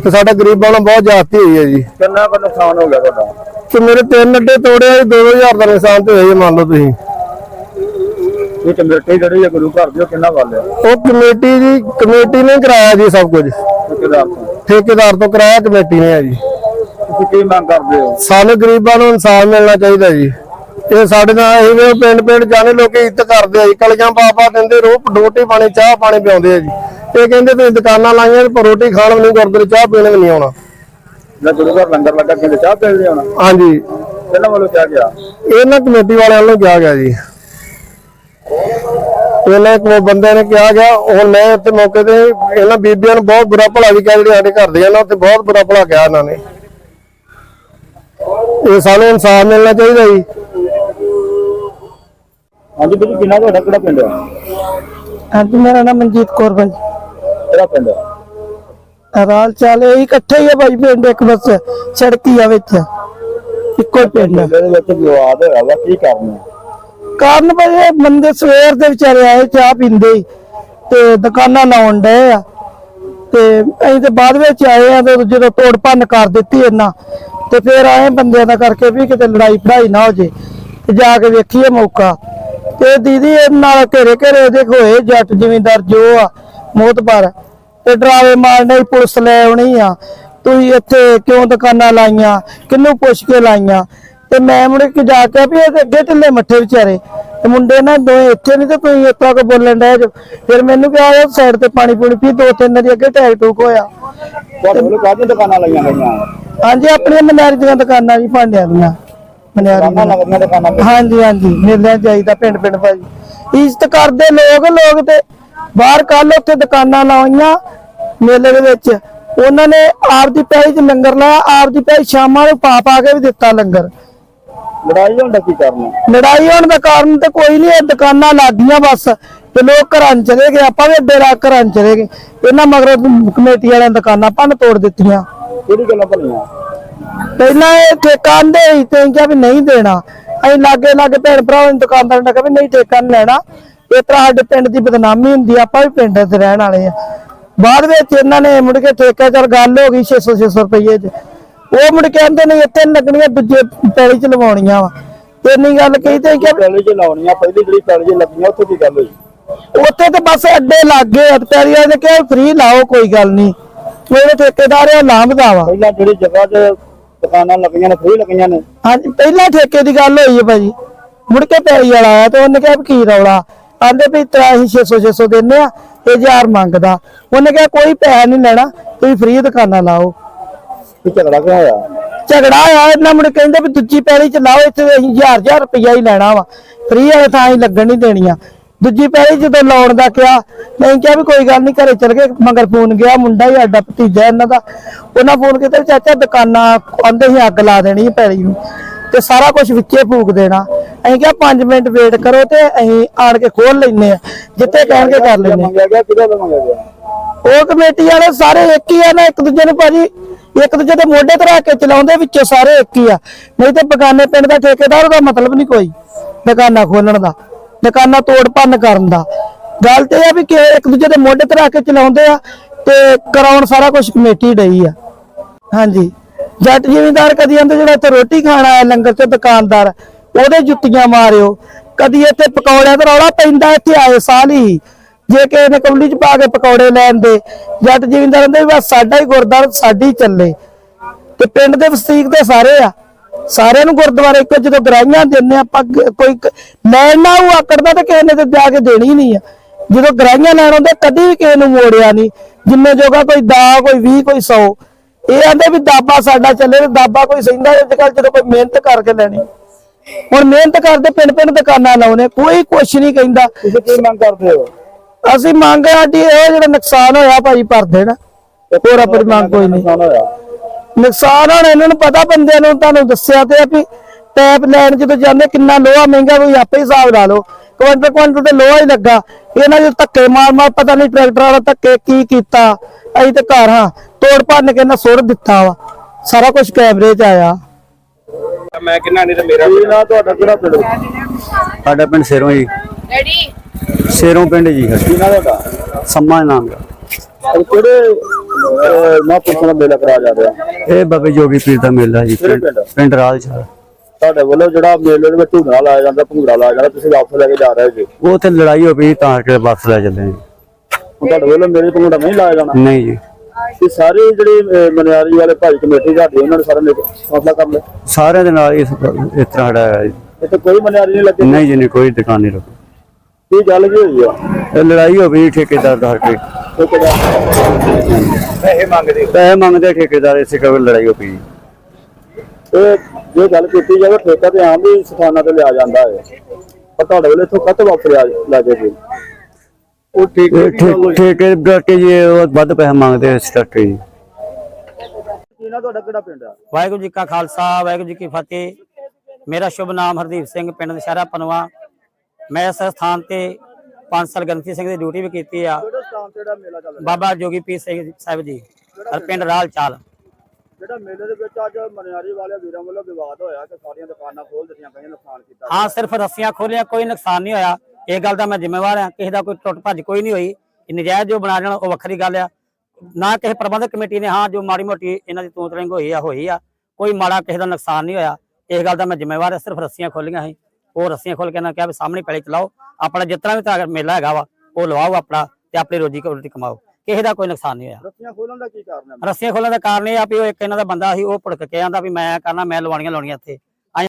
ਤੇ ਸਾਡਾ ਗਰੀਬਾਂ ਨਾਲ ਬਹੁਤ ਜ਼ਿਆਦਤੀ ਹੋਈ ਹੈ ਜੀ। ਕਿੰਨਾ ਕੁ ਨੁਕਸਾਨ ਹੋ ਗਿਆ ਤੁਹਾਡਾ? ਤੇ ਮੇਰੇ ਤਿੰਨ ਅੱਡੇ ਤੋੜੇ ਆ 2000 ਦਾ ਨੁਕਸਾਨ ਤੇ ਹੋਇਆ ਮੰਨ ਲਓ ਤੁਸੀਂ। ਇਹ ਕਮੇਟੀ ਜਿਹੜੀ ਹੈ ਗੁਰੂ ਘਰ ਦੀ ਉਹ ਕਿੰਨਾ ਵੱਲ ਆ? ਉਹ ਕਮੇਟੀ ਜੀ ਕਮੇਟੀ ਨੇ ਕਰਾਇਆ ਜੀ ਸਭ ਕੁਝ। ਠੇਕੇਦਾਰ ਤੋਂ? ਠੇਕੇਦਾਰ ਤੋਂ ਕਰਾਇਆ ਕਮੇਟੀ ਨੇ ਆ ਜੀ। ਤੁਸੀਂ ਕੀ ਮੰਗ ਕਰਦੇ ਹੋ? ਸਾਨੂੰ ਗਰੀਬਾਂ ਨੂੰ ਇਨਸਾਫ ਮਿਲਣਾ ਚਾਹੀਦਾ ਜੀ। ਇਹ ਸਾਡੇ ਨਾਲ ਇਹ ਵੀ ਪਿੰਡ ਪਿੰਡ ਜਾਣੇ ਲੋਕੀ ਇੱਜ਼ਤ ਕਰਦੇ ਆ ਜੀ। ਕਲੀਆਂ ਪਾਪਾ ਦਿੰਦੇ ਰੋਹ ਰੋਟੀ ਪਾਣੀ ਚਾਹ ਪਾਣੀ ਪਿਆਉਂਦੇ ਆ ਜੀ। ਇਹ ਕਹਿੰਦੇ ਤੁਸੀਂ ਦੁਕਾਨਾਂ ਲਾਈਆਂ ਪਰ ਰੋਟੀ ਖਾਣ ਵੀ ਨਹੀਂ ਗੁਰਦੁਆਰੇ ਚਾਹ ਪੀਣ ਵੀ ਨਹੀਂ ਆਉਣਾ। ਜੇ ਗੁਰੂ ਘਰ ਲੰਗਰ ਲੱਗਾ ਕਹਿੰਦੇ ਚਾਹ ਪੀਣ ਲਈ ਆਉਣਾ ਹਾਂਜੀ। ਕਿੰਨਾ ਵੱਲੋਂ ਕਿਹਾ ਗਿਆ? ਇਹਨਾਂ ਕਮੇਟੀ ਵਾਲਿਆਂ ਨੂੰ ਕਿਹਾ ਗਿਆ ਜੀ। ਇਹਨਾਂ ਇੱਕ ਬੰਦੇ ਨੇ ਕਿਹਾ ਗਿਆ ਹੁਣ ਮੈਂ ਇੱਥੇ ਮੌਕੇ ਤੇ ਇਹਨਾਂ ਬੀਬੀਆਂ ਨੂੰ ਬਹੁਤ ਬੁਰਾ ਭਲਾ ਵੀ ਕਿਹਾ ਜਿਹੜੇ ਸਾਡੇ ਘਰ ਦੇ ਆ ਨਾ ਉੱਥੇ ਬਹੁਤ ਬੁਰਾ ਭਲਾ ਕਿਹਾ ਇਹਨਾਂ ਨੇ। ਇਹ ਸਾਨੂੰ ਇਨਸਾਫ ਮਿਲਣਾ ਚਾਹੀਦਾ ਜੀ। ਹਾਂਜੀ ਬਈ ਕਿੰਨਾ ਤੁਹਾਡਾ ਕਿਹੜਾ ਪਿੰਡ ਆ? ਹਾਂਜੀ ਮੇਰਾ ਨਾਮ ਮਨਜੀਤ ਕੌਰ ਭਾਈ। ਕਿਹੜਾ ਪਿੰਡ ਆ? ਰਾਲ ਚਾਲੇ ਇਕੱਠੇ ਹੀ ਆ ਭਾਈ ਪਿੰਡ ਇੱਕ ਬਸ ਸੜਕੀ ਆ ਵਿੱਚ। ਇੱਕੋ ਹੀ ਪਿੰਡ ਆ। ਮੇਲੇ ਦੇ ਵਿੱਚ ਵਿਵਾਦ ਹੋਇਆ ਵਾ ਕੀ ਕਰਨਾ ਕਾਰਨ ਭਾਈ ਇਹ ਬੰਦੇ ਸਵੇਰ ਦੇ ਵਿਚਾਰੇ ਆਏ ਚਾਹ ਪੀਂਦੇ ਹੀ ਤੇ ਦੁਕਾਨਾਂ ਲਾਉਣ ਡਏ ਆ। ਤੇ ਅਸੀਂ ਤੇ ਬਾਅਦ ਵਿੱਚ ਆਏ ਆ ਤੇ ਜਦੋਂ ਤੋੜ ਭੰਨ ਕਰ ਦਿੱਤੀ ਇਹਨਾਂ ਤੇ ਫਿਰ ਆਏ ਬੰਦਿਆਂ ਦਾ ਕਰਕੇ ਵੀ ਕਿਤੇ ਲੜਾਈ ਫੜਾਈ ਨਾ ਹੋ ਜੇ ਤੇ ਜਾ ਕੇ ਵੇਖੀਏ ਮੌਕਾ। ਤੇ ਦੀਦੀ ਇਹ ਨਾਲ ਘੇਰੇ ਘੇਰੇ ਉਹਦੇ ਹੋਏ ਜੱਟ ਜ਼ਿਮੀਂਦਾਰ ਜੋ ਆ ਮੋਤਬਰ ਤੇ ਡਰਾਵੇ ਮਾਰਨੇ ਹੀ ਪੁਲਿਸ ਲੈ ਆਉਣੀ ਆ। ਤੁਸੀਂ ਇੱਥੇ ਕਿਉਂ ਦੁਕਾਨਾਂ ਲਾਈਆਂ? ਕਿੰਨੂੰ ਪੁੱਛ ਕੇ ਲਾਈਆਂ? ਤੇ ਮੈਂ ਮੁੜ ਕੇ ਜਾ ਕੇ ਵੀ ਇਹਦੇ ਅੱਗੇ ਢਿੱਲੇ ਮੱਠੇ ਵਿਚਾਰੇ। ਤੇ ਮੁੰਡੇ ਨਾ ਦੋਏ ਇੱਥੇ ਨਹੀਂ ਤੇ ਤੁਸੀਂ ਤਰ੍ਹਾਂ ਕੋ ਬੋਲਣ ਡਏ ਜੋ। ਫਿਰ ਮੈਨੂੰ ਕਿਹਾ ਉਹ ਸਾਈਡ ਤੇ ਪਾਣੀ ਪੂਣੀ ਪੀ ਦੋ ਤਿੰਨ ਵਾਰੀ ਅੱਗੇ ਟੈਕ ਟੂਕ ਹੋਇਆ। ਤੁਹਾਡੇ ਵੱਲੋਂ ਕਾਹਦੀਆਂ ਦੁਕਾਨਾਂ ਲਾਈਆਂ ਗਈਆਂ? ਹਾਂਜੀ ਆਪਣੀਆਂ ਮਨਿਆਰੀ ਦੀਆਂ ਦੁਕਾਨਾਂ ਜੀ ਭਾਂਡਿਆਂ ਦੀਆਂ। ਮਨਿਆਰੀ ਹਾਂਜੀ ਹਾਂਜੀ ਮੇਲਿਆਂ 'ਚ ਜਾਈਦਾ ਪਿੰਡ ਪਿੰਡ ਭਾਜੀ। ਇੱਜ਼ਤ ਕਰਦੇ ਲੋਕ ਲੋਕ ਤੇ ਬਾਹਰ ਕੱਲ ਉੱਥੇ ਦੁਕਾਨਾਂ ਲਾਉਈਆਂ ਮੇਲੇ ਦੇ ਵਿੱਚ। ਉਹਨਾਂ ਨੇ ਆਪ ਦੀ ਪੈਲੀ 'ਚ ਲੰਗਰ ਲਾਇਆ ਆਪ ਦੀ ਪੈਲੀ ਸ਼ਾਮਾਂ ਨੂੰ ਪਾ ਪਾ ਕੇ ਵੀ ਦਿੱਤਾ ਲੰਗਰ। ਲੜਾਈ ਹੋਣ ਦਾ ਕੀ ਕਾਰਨ ਹੈ? ਲੜਾਈ ਹੋਣ ਦਾ ਕਾਰਨ ਤੇ ਕੋਈ ਨਹੀਂ ਇਹ ਦੁਕਾਨਾਂ ਲੱਗੀਆਂ ਬਸ। ਤੇ ਲੋਕ ਘਰਾਂ ਨੂੰ ਚਲੇ ਗਏ ਆਪਾਂ ਵੀ ਰਾਤ ਘਰਾਂ ਨੂੰ ਚਲੇ ਗਏ। ਇਹਨਾਂ ਮਗਰ ਕਮੇਟੀ ਵਾਲਿਆਂ ਨੇ ਦੁਕਾਨਾਂ ਭੰਨ ਤੋੜ ਦਿੱਤੀਆਂ। ਕਿਹੜੀ ਗੱਲਾਂ ਭਲੀਆਂ ਪਹਿਲਾਂ ਇਹ ਠੇਕਾ ਸੀ ਤੇ ਕਿਹਾ ਵੀ ਨਹੀਂ ਦੇਣਾ। ਅਸੀਂ ਲਾਗੇ ਲਾਗੇ ਭੈਣ ਭਰਾਵਾਂ ਨੂੰ ਦੁਕਾਨਦਾਰ ਨੇ ਕਿਹਾ ਵੀ ਨਹੀਂ ਠੇਕਾ ਨਹੀਂ ਲੈਣਾ। ਇਸ ਤਰ੍ਹਾਂ ਸਾਡੇ ਪਿੰਡ ਦੀ ਬਦਨਾਮੀ ਹੁੰਦੀ ਆ, ਆਪਾਂ ਵੀ ਪਿੰਡ ਦੇ ਰਹਿਣ ਵਾਲੇ ਆ। ਬਾਅਦ ਵਿੱਚ ਇਹਨਾਂ ਨੇ ਮੁੜ ਕੇ ਠੇਕਾ ਚਲ ਗੱਲ ਹੋ ਗਈ 600 600 ਰੁਪਏ 'ਚ। ਉਹ ਮੁੜ ਕੇ ਕਹਿੰਦੇ ਨੇ ਇੱਥੇ ਲੱਗਣੀਆਂ ਦੂਜੇ ਪੈਲੀ 'ਚ ਲਵਾਉਣੀਆਂ ਵਾ। ਤੇ ਇੰਨੀ ਗੱਲ ਕਹੀ ਤੇ ਕਿ ਪੈਲੀ 'ਚ ਲਾਉਣੀਆਂ ਪਹਿਲੀ ਜਿਹੜੀ ਪੈਲੀ 'ਚ ਲੱਗੀਆਂ ਉੱਥੇ ਕੀ ਗੱਲ ਹੋਈ? ਉੱਥੇ ਤੇ ਬਸ ਅੱਡੇ ਲੱਗ ਗਏ ਵਾਲੇ ਨੇ ਕਿਹਾ ਫ੍ਰੀ ਲਾਓ ਕੋਈ ਗੱਲ ਨਹੀਂ। ਜਿਹੜੇ ਠੇਕੇਦਾਰ ਆ ਲਾਂਭਦਾ ਵਾ। ਪਹਿਲਾਂ ਜਿਹੜੀ ਜਗ੍ਹਾ 'ਚ ਦੁਕਾਨਾਂ ਲੱਗੀਆਂ ਨੇ ਫ੍ਰੀ ਲੱਗੀਆਂ ਨੇ? ਹਾਂਜੀ ਪਹਿਲਾਂ ਠੇਕੇ ਦੀ ਗੱਲ ਹੋਈ ਹੈ ਭਾਜੀ। ਮੁੜ ਕੇ ਪੈਰੀ ਵਾਲਾ ਆਇਆ ਤੇ ਉਹਨੇ ਕਿਹਾ ਕੀ ਰੌਲਾ। ਆਂਦੇ ਵੀ ਤਰਾ ਅਸੀਂ 600 600 ਦਿੰਨੇ ਆ ਤੇ 1000 ਮੰਗਦਾ। ਉਹਨੇ ਕਿਹਾ ਕੋਈ ਪੈਸਾ ਨਹੀਂ ਲੈਣਾ ਤੁਸੀਂ ਫ੍ਰੀ ਦੁਕਾਨਾਂ ਲਾਓ। ਕੀ ਝਗੜਾ ਕਿਉਂ ਹੋਇਆ? ਝਗੜਾ ਆਇਆ ਇਹਨਾਂ ਮੁੜ ਕਹਿੰਦੇ ਵੀ ਦੂਜੀ ਪੈਲੀ ਚ ਲਾਓ ਇੱਥੇ ਅਸੀਂ 1000 1000 ਰੁਪਈਆ ਹੀ ਲੈਣਾ ਵਾ। ਫ੍ਰੀ ਵਾਲੇ ਥਾਂ ਹੀ ਲੱਗਣ ਨਹੀਂ ਦੇਣੀਆਂ। ਦੂਜੀ ਪੈਲੀ ਜਦੋਂ ਲਾਉਣ ਦਾ ਕਿਹਾ ਮੈਂ ਕਿਹਾ ਵੀ ਕੋਈ ਗੱਲ ਨਹੀਂ ਘਰੇ ਚਲ ਗਏ ਮਗਰ ਫੋਨ ਗਿਆ ਮੁੰਡਾ ਹੀ ਸਾਡਾ ਭਤੀਜਾ ਇਹਨਾਂ ਦਾ। ਉਹਨਾਂ ਫੋਨ ਕੀਤਾ ਵੀ ਚਾਚਾ ਦੁਕਾਨਾਂ ਆਂਦੇ ਸੀ ਅੱਗ ਲਾ ਦੇਣੀ ਹੈ ਪੈਲੀ ਨੂੰ। ਤੇ ਸਾਰਾ ਕੁਝ ਵਿੱਚੇ ਫੂਕ ਦੇਣਾ। ਅਸੀਂ ਕਿਹਾ 5 ਮਿੰਟ ਵੇਟ ਕਰੋ ਤੇ ਅਸੀਂ ਆਣ ਕੇ ਖੋਲ ਲੈਨੇ ਆ ਜਿੱਥੇ ਕਹਿਣਗੇ ਕਰ ਲੈਨੇ ਆ ਮੰਗਿਆ ਗਿਆ ਕਿਹਦਾ ਮੰਗਿਆ ਗਿਆ? ਉਹ ਕਮੇਟੀ ਵਾਲੇ ਸਾਰੇ ਇੱਕ ਹੀ ਆ ਨਾ ਇੱਕ ਦੂਜੇ ਨੂੰ ਭਾਜੀ ਇੱਕ ਦੂਜੇ ਦੇ ਮੋਢੇ ਤੇ ਰੱਖ ਕੇ ਚਲਾਉਂਦੇ ਵਿੱਚੋਂ ਸਾਰੇ ਇੱਕ ਹੀ ਆ। ਨਹੀਂ ਤੇ ਬਗਾਨੇ ਪਿੰਡ ਦਾ ਠੇਕੇਦਾਰ ਦਾ ਮਤਲਬ ਨਹੀਂ ਕੋਈ ਦੁਕਾਨਾਂ ਖੋਲਣ ਦਾ ਦੁਕਾਨਾਂ ਤੋੜ ਭੰਨ ਕਰਨ ਦਾ। ਗੱਲ ਤੇ ਆ ਵੀ ਕਿ ਇੱਕ ਦੂਜੇ ਦੇ ਮੋਢੇ ਤੇ ਰੱਖ ਕੇ ਚਲਾਉਂਦੇ ਆ ਤੇ ਕਰਾਉਣ ਸਾਰਾ ਕੁਝ ਕਮੇਟੀ ਡਈ ਆ। ਹਾਂਜੀ। ਜੱਟ ਜ਼ਿਮੀਂਦਾਰ ਕਦੀ ਆਂਦੇ ਜਿਹੜਾ ਇੱਥੇ ਰੋਟੀ ਖਾਣ ਆਇਆ ਲੰਗਰ ਤੇ ਦੁਕਾਨਦਾਰ, ਉਹਦੇ ਜੁੱਤੀਆਂ ਮਾਰਿਓ। ਕਦੀ ਇੱਥੇ ਪਕੌੜਿਆਂ ਦਾ ਰੌਲਾ ਪੈਂਦਾ, ਇੱਥੇ ਆਏ ਸਾਲ। ਹੀ ਜੇ ਕਿਸੇ ਨੇ ਕੌਲੀ ਚ ਪਾ ਕੇ ਪਕੌੜੇ ਲੈਣ ਦੇ, ਜੱਟ ਜ਼ਿਮੀਂਦਾਰ ਕਹਿੰਦੇ ਬਸ ਸਾਡਾ ਹੀ ਗੁਰਦਾਰ ਸਾਡੀ ਚੱਲੇ। ਤੇ ਪਿੰਡ ਦੇ ਵਸਨੀਕ ਤੇ ਸਾਰੇ ਆ। ਸਾਰਿਆਂ ਨੂੰ ਗੁਰਦੁਆਰੇ ਇੱਕ ਜਦੋਂ ਗਰਾਈਆਂ ਦਿੰਨੇ ਆਪਾਂ ਕੋਈ ਕ- ਲੈਣ ਨਾ ਉਹ ਆਕੜਦਾ ਤੇ ਕਿਸੇ ਨੇ ਤੇ ਜਾ ਕੇ ਦੇਣੀ ਨਹੀਂ ਆ। ਜਦੋਂ ਗਰਾਈਆਂ ਲੈਣ ਆਉਂਦੇ, ਕਦੀ ਵੀ ਕਿਸੇ ਨੂੰ ਮੋੜਿਆ ਨਹੀਂ। ਜਿੰਨੇ ਜੋਗਾ ਕੋਈ ਦਾ ਕੋਈ 20 ਕੋਈ 100 ਇਹ ਆਂਦੇ ਵੀ ਦਾਬਾ ਸਾਡਾ ਚੱਲੇ ਤੇ ਦਾਬਾ ਕੋਈ ਸਹਿੰਦਾ ਅੱਜ ਕੱਲ ਜਦੋਂ ਕੋਈ ਮਿਹਨਤ ਕਰਕੇ ਲੈਣੀ। ਹੁਣ ਮਿਹਨਤ ਕਰਦੇ ਪਿੰਡ ਪਿੰਡ ਦੁਕਾਨਾਂ ਲਾਉਣੇ ਕੋਈ ਕੁਛ ਨਹੀਂ ਕਹਿੰਦਾ। ਤੁਸੀਂ ਕੀ ਮੰਗ ਕਰਦੇ ਹੋ? ਅਸੀਂ ਮੰਗ ਸਾਡੀ ਇਹ ਜਿਹੜਾ ਨੁਕਸਾਨ ਹੋਇਆ ਭਾਈ ਭਰ ਦੇਣ ਹੋਰ ਆਪਣੀ ਮੰਗ ਕੋਈ ਨਹੀਂ। ਨੁਕਸਾਨ ਹੁਣ ਇਹਨਾਂ ਨੂੰ ਪਤਾ ਬੰਦਿਆਂ ਨੂੰ ਤੁਹਾਨੂੰ ਦੱਸਿਆ ਤੇ ਆ ਵੀ ਪੈਪ ਲੈਣ ਜਦੋਂ ਜਾਂਦੇ ਕਿੰਨਾ ਲੋਹਾ ਮਹਿੰਗਾ ਕੋਈ ਆਪੇ ਹੀ ਹਿਸਾਬ ਲਾ ਲਓ। ਕੁਆਂਟਲ ਕੁਆਂਟਲ ਤੇ ਲੋਹਾ ਹੀ ਲੱਗਾ। ਇਹਨਾਂ ਦੇ ਧੱਕੇ ਮਾਰ ਮਾਰ ਪਤਾ ਨਹੀਂ ਟਰੈਕਟਰ ਵਾਲਾ ਧੱਕੇ ਕੀ ਕੀਤਾ। ਅਸੀਂ ਤੇ ਘਰ ਹਾਂ। ਤੋੜ ਭੰਨ ਕੇ ਨਾ ਸੁੱਟ ਦਿੱਤਾ ਵਾ। ਸਾਰਾ ਕੁਝ ਕੈਮਰੇ 'ਚ ਆਇਆ। ਕੀ ਨਾ ਤੁਹਾਡਾ ਕਿਹੜਾ ਪਿੰਡ? ਸਾਡਾ ਪਿੰਡ ਸੇਰੋਂ ਜੀ। ਡੈਡੀ ਸੇਰੋਂ ਪਿੰਡ ਜੀ। ਕੀ ਨਾ ਤੁਹਾਡਾ? ਸੰਮਾ ਨਾਮ। ਦਾ ਕਿਹੜੇ ਨਾ ਪੁੱਛਣਾ ਮੇਲਾ ਕਰਾ ਜਾ ਰਿਹਾ। ਇਹ ਬਾਬੇ ਜੋਗੀ ਪੀਰ ਦਾ ਮੇਲਾ ਜੀ ਪਿੰਡ? ਪਿੰਡ? ਰਾਜਸ਼ਾਹ ਤੁਹਾਡੇ ਵੱਲੋਂ ਜਿਹੜਾ ਮੇਲੇ ਦੇ ਵਿੱਚ ਝੂੜਾ ਲਾਇਆ ਜਾਂਦਾ ਭੰਗੜਾ ਲਾਇਆ ਜਾਂਦਾ ਤੁਸੀਂ ਵਾਪਸ ਲੈ ਕੇ ਜਾ ਰਹੇ ਜੀ। ਉਹ ਤੇ ਲੜਾਈ ਹੋ ਪਈ ਤਾਂ ਕਿ ਬੱਸ ਲੈ ਚੱਲੇ ਜੀ ਤੁਹਾਡੇ ਵੱਲੋਂ ਮੇਰੇ ਭੰਗੜਾ ਨਹੀਂ ਲਾਇਆ ਜਾਣਾ? ਨਹੀਂ ਜੀ। ਇਹ ਸਾਰੇ ਜਿਹੜੇ ਅਹ, ਮਨਿਆਰੀ ਵਾਲੇ ਭਾਈ ਕਮੇਟੀ ਤੁਹਾਡੀ ਉਹਨਾਂ ਨੇ ਸਾਰੇ ਮਿਲ ਕੇ ਫੈਸਲਾ ਕਰ ਲਿਆ? ਸਾਰਿਆਂ ਦੇ ਨਾਲ ਇਸ ਇਸ ਤਰ੍ਹਾਂ ਸਾਡਾ ਹੈ। ਜੀ। ਇੱਥੇ ਕੋਈ ਮਨਿਆਰੀ ਨਹੀਂ ਲੱਗੇ। ਨਹੀਂ ਜੀ ਨਹੀਂ ਕੋਈ ਦੁਕਾਨ ਨਹੀਂ ਰੁਕੀ ਕੀ ਗੱਲ ਕੀ ਹੋਈ ਆ? ਇਹ ਲੜਾਈ ਹੋ ਪਈ ਠੇਕੇਦਾਰ ਦਾ ਕੇ ਪੈਸੇ ਮੰਗਦੇ ਪੈਸੇ ਮੰਗਦੇ ਠੇਕੇਦਾਰ ਇਸੇ ਕਰਕੇ ਲੜਾਈ ਹੋ ਪਈ। ਇਹ ਜੇ ਗੱਲ ਕੀਤੀ ਜਾਵੇ ਠੇਕਾ ਤੇ ਆਮ ਵੀ ਸਥਾਨਾਂ ਤੇ ਲਿਆ ਜਾਂਦਾ ਹੈ। ਪਰ ਤੁਹਾਡੇ ਵੱਲੋਂ ਇੱਥੋਂ ਕੱਤ ਵਾਪਸ ਲਿਆ ਲੈ ਕੇ ਜੀ ਉਹ ਠੀਕ ਇਹ ਠੇ- ਠੇਕੇ ਕਰਕੇ ਜੀ ਉਹ ਵੱਧ ਪੈਸੇ ਮੰਗਦੇ ਇਸ ਕਰਕੇ ਜੀ। ਕੀ ਨਾ ਤੁਹਾਡਾ ਕਿਹੜਾ ਪਿੰਡ ਆ? ਵਾਹਿਗੁਰੂ ਜੀ ਕਾ ਖਾਲਸਾ ਵਾਹਿਗੁਰੂ ਜੀ ਕੀ ਫਤਿਹ। ਮੇਰਾ ਸ਼ੁਭ ਨਾਮ ਹਰਦੀਪ ਸਿੰਘ ਪਿੰਡ ਨਸ਼ਹਿਰਾ ਪਨਵਾ। ਮੈਂ ਇਸ ਸਥਾਨ ਤੇ 5 ਸਾਲ ਗ੍ਰੰਥੀ ਸਿੰਘ ਦੀ ਡਿਊਟੀ ਵੀ ਕੀਤੀ ਆ। ਕਿਹੜਾ ਸਥਾਨ ਤੇ ਜਿਹੜਾ ਮੇਲਾ ਚੱਲ ਰਿਹਾ? ਬਾਬਾ ਜੋਗੀ ਪੀਰ ਸਿੰਘ ਸਾਹਿਬ ਜੀ ਪਿੰਡ ਰਾਲ ਚਾਲ। ਜਿਹੜਾ ਮੇਲੇ ਦੇ ਵਿੱਚ ਅੱਜ ਮਨਿਆਰੀ ਵਾਲੇ ਵੀਰਾਂ ਵੱਲੋਂ ਵਿਵਾਦ ਹੋਇਆ ਕਿ ਸਾਰੀਆਂ ਦੁਕਾਨਾਂ ਖੋਲ ਦਿੱਤੀਆਂ ਗਈਆਂ ਨੁਕਸਾਨ ਕੀਤਾ ਹਾਂ ਸਿਰਫ ਰੱਸੀਆਂ ਖੋਲੀਆਂ ਕੋਈ ਨੁਕਸਾਨ ਨਹੀਂ ਹੋਇਆ। ਇਹ ਗੱਲ ਦਾ ਮੈਂ ਜ਼ਿੰਮੇਵਾਰ ਹਾਂ ਕਿਸੇ ਦਾ ਕੋਈ ਟੁੱਟ ਭੱਜ ਕੋਈ ਨਹੀਂ ਹੋਈ। ਨਜਾਇਜ਼ ਜੋ ਬਣਾ ਜਾਣ ਉਹ ਵੱਖਰੀ ਗੱਲ ਆ। ਨਾ ਕਿਸੇ ਪ੍ਰਬੰਧਕ ਕਮੇਟੀ ਨੇ ਹਾਂ ਜੋ ਮਾੜੀ ਮੋਟੀ ਇਹਨਾਂ ਦੀ ਤੂਤਰਿੰਗ ਹੋਈ ਆ ਹੋਈ ਆ ਕੋਈ ਮਾੜਾ ਕਿਸੇ ਦਾ ਨੁਕਸਾਨ ਨਹੀਂ ਹੋਇਆ। ਇਸ ਗੱਲ ਦਾ ਮੈਂ ਜ਼ਿੰਮੇਵਾਰ ਹਾਂ ਸਿਰਫ ਰੱਸੀਆਂ ਖੋਲੀਆਂ ਸੀ। ਉਹ ਰੱਸੀਆਂ ਖੋਲ ਕੇ ਨਾ ਕਿਹਾ ਵੀ ਸਾਹਮਣੇ ਪੈਲੇ ਚਲਾਓ। ਆਪਣਾ ਜਿਤਨਾ ਵੀ ਤੁਹਾਡਾ ਮੇਲਾ ਹੈਗਾ ਵਾ ਉਹ ਲਵਾਓ ਆਪਣਾ ਤੇ ਆਪਣੀ ਰੋਜੀ ਰੋਟੀ ਕਮਾਓ। ਕਿਸੇ ਦਾ ਕੋਈ ਨੁਕਸਾਨ ਨਹੀਂ ਹੋਇਆ। ਰੱਸੀਆਂ ਖੋਲਣ ਦਾ ਕੀ ਕਾਰਨ ਹੈ? ਰੱਸੀਆਂ ਖੋਲਣ ਦਾ ਕਾਰਨ ਇਹ ਆ ਵੀ ਉਹ ਇੱਕ ਇਹਨਾਂ ਦਾ ਬੰਦਾ ਸੀ ਉਹ ਭੁੜਕ ਕੇ ਆਂਦਾ ਵੀ ਮੈਂ ਕਰਨਾ ਮੈਂ ਲਵਾਣੀਆਂ ਲਾਉਣੀਆਂ ਇੱਥੇ।